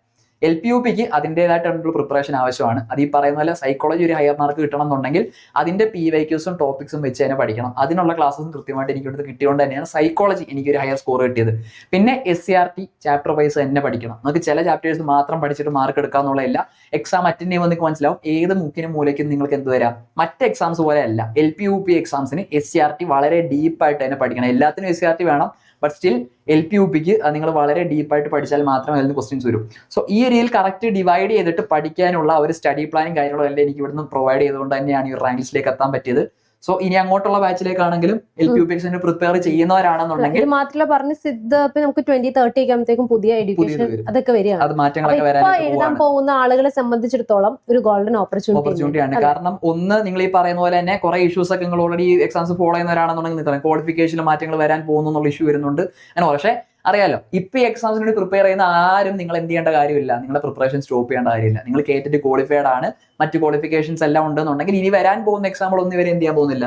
എൽ പി യു പിക്ക് അതിന്റെതായിട്ടുള്ള പ്രിപ്പറേഷൻ ആവശ്യമാണ്. അത് ഈ പറയുന്ന പോലെ സൈക്കോളജി ഒരു ഹയർ മാർക്ക് കിട്ടണം എന്നുണ്ടെങ്കിൽ അതിന്റെ പി വൈക്യൂസും ടോപ്പിക്സും വെച്ച് തന്നെ പഠിക്കണം. അതിനുള്ള ക്ലാസ്സും കൃത്യമായിട്ട് എനിക്ക് ഇവിടുത്തെ കിട്ടിയോണ്ട് തന്നെയാണ് സൈക്കോളജി എനിക്കൊരു ഹയർ സ്കോർ കിട്ടിയത്. പിന്നെ S C R T chapter wise തന്നെ പഠിക്കണം. നമുക്ക് ചില ചാപ്റ്റേഴ്സ് മാത്രം പഠിച്ചിട്ട് മാർക്ക് എടുക്കാന്നുള്ളതല്ല എക്സാം അറ്റൻഡ് ചെയ്യുമ്പോൾ നിങ്ങൾക്ക് മനസ്സിലാവും ഏത് മുക്കിനും മൂലയ്ക്കും നിങ്ങൾക്ക് എന്ത് വരാം. മറ്റ് എക്സാംസ് പോലെ അല്ല. എൽ പി യു പി എക്സാംസിന് എസ് സി ആർ ടി വളരെ ഡീപ്പായിട്ട് തന്നെ പഠിക്കണം. എല്ലാത്തിനും എസ് സി ആർ ടി വേണം. But still L P U പിക്ക് നിങ്ങൾ വളരെ ഡീപ്പായിട്ട് പഠിച്ചാൽ മാത്രമേ അതിന് ക്വസ്റ്റ്യൻസ് വരും. സോ ഈ രീതിയിൽ കറക്റ്റ് ഡിവൈഡ് ചെയ്തിട്ട് പഠിക്കാനുള്ള ഒരു സ്റ്റഡി പ്ലാനും കാര്യങ്ങളും എല്ലാം എനിക്ക് ഇവിടുന്ന് പ്രൊവൈഡ് ചെയ്തുകൊണ്ട് തന്നെയാണ് ഈ റാങ്ക് എത്താൻ പറ്റിയത്. സോ ഇനി അങ്ങോട്ടുള്ള ബാച്ചിലേക്കാണെങ്കിലും എൽ പി യു പി എക്സിന് പ്രിപ്പയർ ചെയ്യുന്നവരാണെന്നുണ്ടെങ്കിൽ മാത്രമല്ല പറഞ്ഞ സിദ്ധ നമുക്ക് ട്വന്റി തേർട്ടി ഒക്കെ ആകുമ്പോഴത്തേക്കും പുതിയ എഡ്യൂക്കേഷൻ അതൊക്കെ വരിക അത് മാറ്റങ്ങളൊക്കെ വരാൻ എഴുതാൻ പോകുന്ന ആളുകളെ സംബന്ധിച്ചിടത്തോളം ഒരു ഗോൾഡൻ ഓപ്പർച്യൂണിറ്റി ആണ്. കാരണം ഒന്ന് നിങ്ങൾ ഈ പറയുന്ന പോലെ തന്നെ കുറെ ഇഷ്യൂസ് ഒക്കെ നിങ്ങൾ ഓൾറെഡി എക്സാംസ് ഫോളോ ചെയ്യുന്നവരാണെന്നുണ്ടെങ്കിൽ ക്വാളിഫിക്കേഷനിൽ മാറ്റങ്ങൾ വരാൻ പോകുന്നു എന്നുള്ള ഇഷ്യൂ വരുന്നുണ്ട്. അങ്ങനെ പക്ഷേ അറിയാലോ ഇപ്പൊ ഈ എക്സാംസിന് വേണ്ടി പ്രിപ്പയർ ചെയ്യുന്ന ആരും നിങ്ങൾ എന്ത് ചെയ്യേണ്ട കാര്യമില്ല. നിങ്ങളുടെ പ്രിപ്പറേഷൻ സ്റ്റോപ്പ് ചെയ്യേണ്ട കാര്യമില്ല. നിങ്ങൾ കേട്ടിട്ട് ക്വാളിഫൈഡ് ആണ്. മറ്റ് ക്വാളിഫിക്കേഷൻസ് എല്ലാം ഉണ്ടെന്നുണ്ടെങ്കിൽ ഇനി വരാൻ പോകുന്ന എക്സാമ്പിൾ ഒന്നും ഇവരെ എന്ത് ചെയ്യാൻ പോകുന്നില്ല.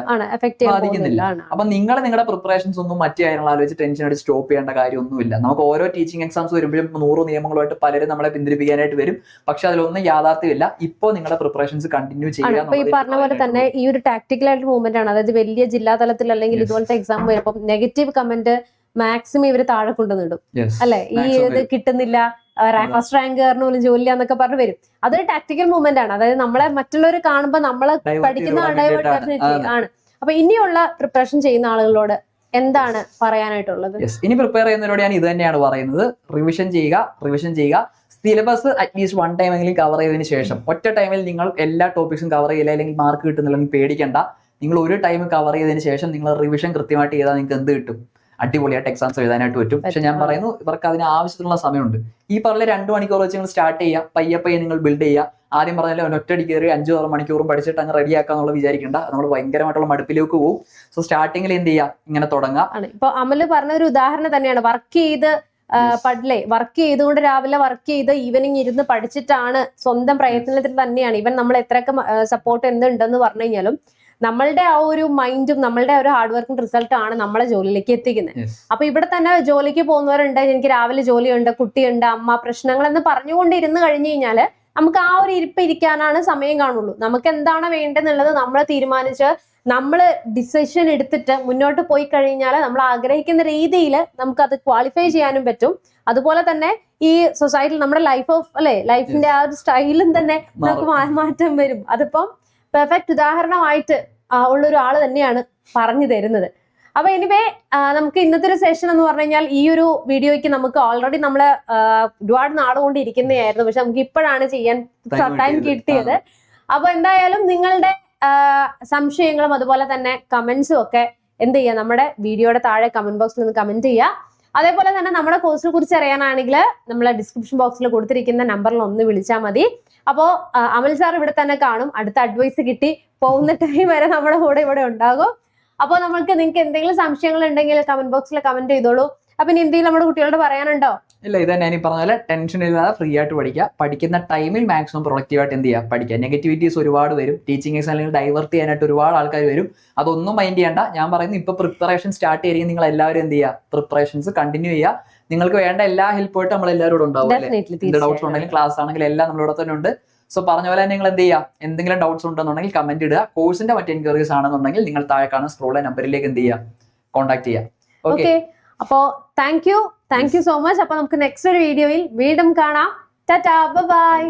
ബാധിക്കുന്നില്ല. അപ്പൊ നിങ്ങൾ നിങ്ങളുടെ പ്രിപ്പറേഷൻസ് ഒന്നും മറ്റു കാര്യങ്ങൾ ആലോചിച്ച് ടെൻഷൻ അടിച്ച് സ്റ്റോപ്പ് ചെയ്യേണ്ട കാര്യമൊന്നുമില്ല. നമുക്ക് ഓരോ ടീച്ചിങ് എക്സാംസ് വരുമ്പോഴും നൂറ് നിയമങ്ങളുമായിട്ട് പലരും നമ്മളെ പിന്തിരിപ്പിക്കാനായിട്ട് വരും. പക്ഷെ അതിലൊന്നും യാഥാർത്ഥ്യമില്ല. ഇപ്പോൾ നിങ്ങളുടെ പ്രിപ്പറേഷൻസ് കണ്ടിന്യൂ ചെയ്യുക ഈ എന്നുള്ളത് പറഞ്ഞ പോലെ തന്നെ ഈ ഒരു ടാക്ടിക്കൽ ആയിട്ട് മൂവ്മെന്റ് ആണ്. അതായത് വലിയ ജില്ലാ തലത്തിൽ അല്ലെങ്കിൽ ഇതുപോലത്തെ എക്സാം വരുമ്പോൾ നെഗറ്റീവ് കമന്റ് മാക്സിമം ഇവർ താഴെ കൊണ്ടുവന്നിടും. അല്ലെ? ഈ ഇത് കിട്ടുന്നില്ല. ഫസ്റ്റ് റാങ്ക് കാരണം പോലും ജോലിയില്ല എന്നൊക്കെ പറഞ്ഞു വരും. അതൊരു ടാക്ടിക്കൽ മൂവ്മെന്റ് ആണ്. അതായത് നമ്മളെ മറ്റുള്ളവർ കാണുമ്പോൾ നമ്മളെ പഠിക്കുന്ന ഡൈവേർട്ട്. ആണ്. അപ്പൊ ഇനിയുള്ള പ്രിപ്പറേഷൻ ചെയ്യുന്ന ആളുകളോട് എന്താണ് പറയാനായിട്ടുള്ളത്? ഇനി പ്രിപ്പയർ ചെയ്യുന്നവരോട് ഞാൻ ഇത് തന്നെയാണ് പറയുന്നത്. റിവിഷൻ ചെയ്യുക റിവിഷൻ ചെയ്യുക. Syllabus at least one time എങ്കിലും കവർ ചെയ്തതിന് ശേഷം. ഒറ്റ ടൈമിൽ നിങ്ങൾ എല്ലാ ടോപ്പിക്സും കവർ ചെയ്യില്ല അല്ലെങ്കിൽ മാർക്ക് കിട്ടുന്നില്ലെങ്കിൽ പേടിക്കണ്ട. നിങ്ങൾ ഒരു ടൈം കവർ ചെയ്തതിന് ശേഷം നിങ്ങൾ റിവിഷൻ കൃത്യമായിട്ട് ചെയ്താൽ നിങ്ങൾക്ക് എന്ത് കിട്ടും? അടിപൊളിയായിട്ട് എക്സാംസ് എഴുതാനായിട്ട് പറ്റും. പക്ഷെ ഞാൻ. പറയുന്നു ഇവർക്ക് അതിന് ആവശ്യത്തിനുള്ള സമയമുണ്ട്. ഈ പറഞ്ഞ രണ്ട് മണിക്കൂർ വെച്ച് നിങ്ങൾ സ്റ്റാർട്ട് ചെയ്യുക പയ്യെ പയ്യെ നിങ്ങൾ ബിൽഡ് ചെയ്യുക. ആദ്യം പറഞ്ഞാൽ ഒറ്റടി കയറി അഞ്ചു ആറ് മണിക്കൂറും പഠിച്ചിട്ട് അങ്ങ് റെഡിയാക്കാന്നുള്ള വിചാരിക്കേണ്ട. നമ്മൾ ഭയങ്കരമായിട്ടുള്ള മടുപ്പിലേക്ക് പോകും. സോ സ്റ്റാർട്ടിങ്ങിൽ എന്ത് ചെയ്യുക? ഇങ്ങനെ തുടങ്ങാം ഇപ്പൊ അമൽ പറഞ്ഞ ഒരു ഉദാഹരണം തന്നെയാണ്. വർക്ക് ചെയ്ത് പഠിലെ വർക്ക് ചെയ്തുകൊണ്ട് രാവിലെ വർക്ക് ചെയ്ത് ഈവനിങ് ഇരുന്ന് പഠിച്ചിട്ടാണ് സ്വന്തം പ്രയത്നത്തിൽ തന്നെയാണ്. ഇവൻ നമ്മൾ എത്രയൊക്കെ സപ്പോർട്ട് എന്തുണ്ടെന്ന് പറഞ്ഞു കഴിഞ്ഞാലും നമ്മളുടെ ആ ഒരു മൈൻഡും നമ്മളുടെ ഒരു ഹാർഡ് വർക്കും റിസൾട്ട് ആണ് നമ്മളെ ജോലിയിലേക്ക് എത്തിക്കുന്നത്. അപ്പൊ ഇവിടെ തന്നെ ജോലിക്ക് പോകുന്നവരുണ്ട് എനിക്ക് രാവിലെ ജോലിയുണ്ട് കുട്ടിയുണ്ട് അമ്മ പ്രശ്നങ്ങൾ എന്ന് പറഞ്ഞുകൊണ്ട് ഇരുന്ന് കഴിഞ്ഞു കഴിഞ്ഞാൽ നമുക്ക് ആ ഒരു ഇരിപ്പ് ഇരിക്കാനാണ് സമയം കാണുള്ളൂ. നമുക്ക് എന്താണ് വേണ്ടതെന്നുള്ളത് നമ്മൾ തീരുമാനിച്ച് നമ്മൾ ഡിസിഷൻ എടുത്തിട്ട് മുന്നോട്ട് പോയി കഴിഞ്ഞാൽ നമ്മൾ ആഗ്രഹിക്കുന്ന രീതിയിൽ നമുക്ക് അത് ക്വാളിഫൈ ചെയ്യാനും പറ്റും. അതുപോലെ തന്നെ ഈ സൊസൈറ്റിയിൽ നമ്മുടെ ലൈഫ് ഓഫ് അല്ലെ ലൈഫിന്റെ ആ ഒരു സ്റ്റൈലും തന്നെ നമുക്ക് മാറ്റം വരും. അതിപ്പം പെർഫെക്റ്റ് ഉദാഹരണമായിട്ട് ഉള്ള ഒരു ആൾ തന്നെയാണ് പറഞ്ഞു തരുന്നത്. അപ്പൊ എനിവേ നമുക്ക് ഇന്നത്തെ ഒരു സെഷൻ എന്ന് പറഞ്ഞു കഴിഞ്ഞാൽ ഈ ഒരു വീഡിയോയ്ക്ക് നമുക്ക് ഓൾറെഡി നമ്മൾ ആ, ഒരുപാട് നാളുകൊണ്ട് ഇരിക്കുന്നതായിരുന്നു പക്ഷെ നമുക്ക് ഇപ്പോഴാണ് ചെയ്യാൻ ടൈം കിട്ടിയത്. കിട്ടിയത്. അപ്പൊ എന്തായാലും നിങ്ങളുടെ സംശയങ്ങളും അതുപോലെ തന്നെ കമന്റ്സും ഒക്കെ എന്ത് ചെയ്യുക നമ്മുടെ വീഡിയോയുടെ താഴെ കമന്റ് ബോക്സിൽ നിന്ന് കമന്റ് ചെയ്യുക. അതേപോലെ തന്നെ നമ്മുടെ കോഴ്സിനെ കുറിച്ച് അറിയാനാണെങ്കിൽ നമ്മളെ ഡിസ്ക്രിപ്ഷൻ ബോക്സിൽ കൊടുത്തിരിക്കുന്ന നമ്പറിൽ ഒന്ന് വിളിച്ചാൽ മതി. അപ്പോൾ അമൽ സാർ ഇവിടെ തന്നെ കാണും. അടുത്ത അഡ്വൈസ് കിട്ടി. പോകുന്ന ടൈം വരെ നമ്മുടെ കൂടെ ഇവിടെ ഉണ്ടാകും. അപ്പോൾ നമ്മൾക്ക് നിങ്ങൾക്ക് എന്തെങ്കിലും സംശയങ്ങൾ ഉണ്ടെങ്കിൽ കമന്റ് ബോക്സിൽ കമന്റ് ചെയ്തോളൂ. അപ്പൊ ഇനി എന്തെങ്കിലും നമ്മുടെ കുട്ടികളോട് പറയാനുണ്ടോ? ഇല്ല ഇത് തന്നെ ഈ പറഞ്ഞ പോലെ ടെൻഷൻ ഇല്ലാതെ ഫ്രീ ആയിട്ട് പഠിക്കുക. പഠിക്കുന്ന ടൈമിൽ മാക്സിമം പ്രൊഡക്റ്റീവ് ആയിട്ട് എന്ത് ചെയ്യുക പഠിക്കുക. നെഗറ്റിവിറ്റീസ് ഒരുപാട് വരും. ടീച്ചിങ് അല്ലെങ്കിൽ ഡൈവേർട്ട് ചെയ്യാനായിട്ട് ഒരുപാട് ആൾക്കാർ വരും. അതൊന്നും മൈൻഡ് ചെയ്യേണ്ട. ഞാൻ പറയുന്നത് ഇപ്പൊ പ്രിപ്പറേഷൻ സ്റ്റാർട്ട് ചെയ്യുകയും നിങ്ങൾ എല്ലാവരും എന്ത് ചെയ്യുക? പ്രിപ്പറേഷൻസ് കണ്ടിന്യൂ ചെയ്യുക. നിങ്ങൾക്ക് വേണ്ട എല്ലാ ഹെൽപ്പായിട്ടും നമ്മൾ എല്ലാവരോടും ഉണ്ടാവും എന്ത് ഡൗട്ട്സ് ഉണ്ടെങ്കിൽ ക്ലാസ് ആണെങ്കിലും എല്ലാം നമ്മളിവിടെ തന്നെ ഉണ്ട്. സോ പറഞ്ഞ പോലെ തന്നെ നിങ്ങൾ എന്ത് ചെയ്യുക എന്തെങ്കിലും ഡൗട്ട്സ് ഉണ്ടെന്നുണ്ടെങ്കിൽ കമന്റ് ഇടുക. കോഴ്സിന്റെ മറ്റ് എൻക്വയറീസ് ആണെന്നുണ്ടെങ്കിൽ നിങ്ങൾ താഴെ കാണുന്ന സ്ക്രോളിലെ നമ്പറിലേക്ക് എന്ത് ചെയ്യുക കോൺടാക്ട് ചെയ്യുക ഓക്കെ ഓക്കെ അപ്പോ thank you thank you so much അപ്പൊ നമുക്ക് നെക്സ്റ്റ് ഒരു വീഡിയോയിൽ വീണ്ടും കാണാം. Tata bye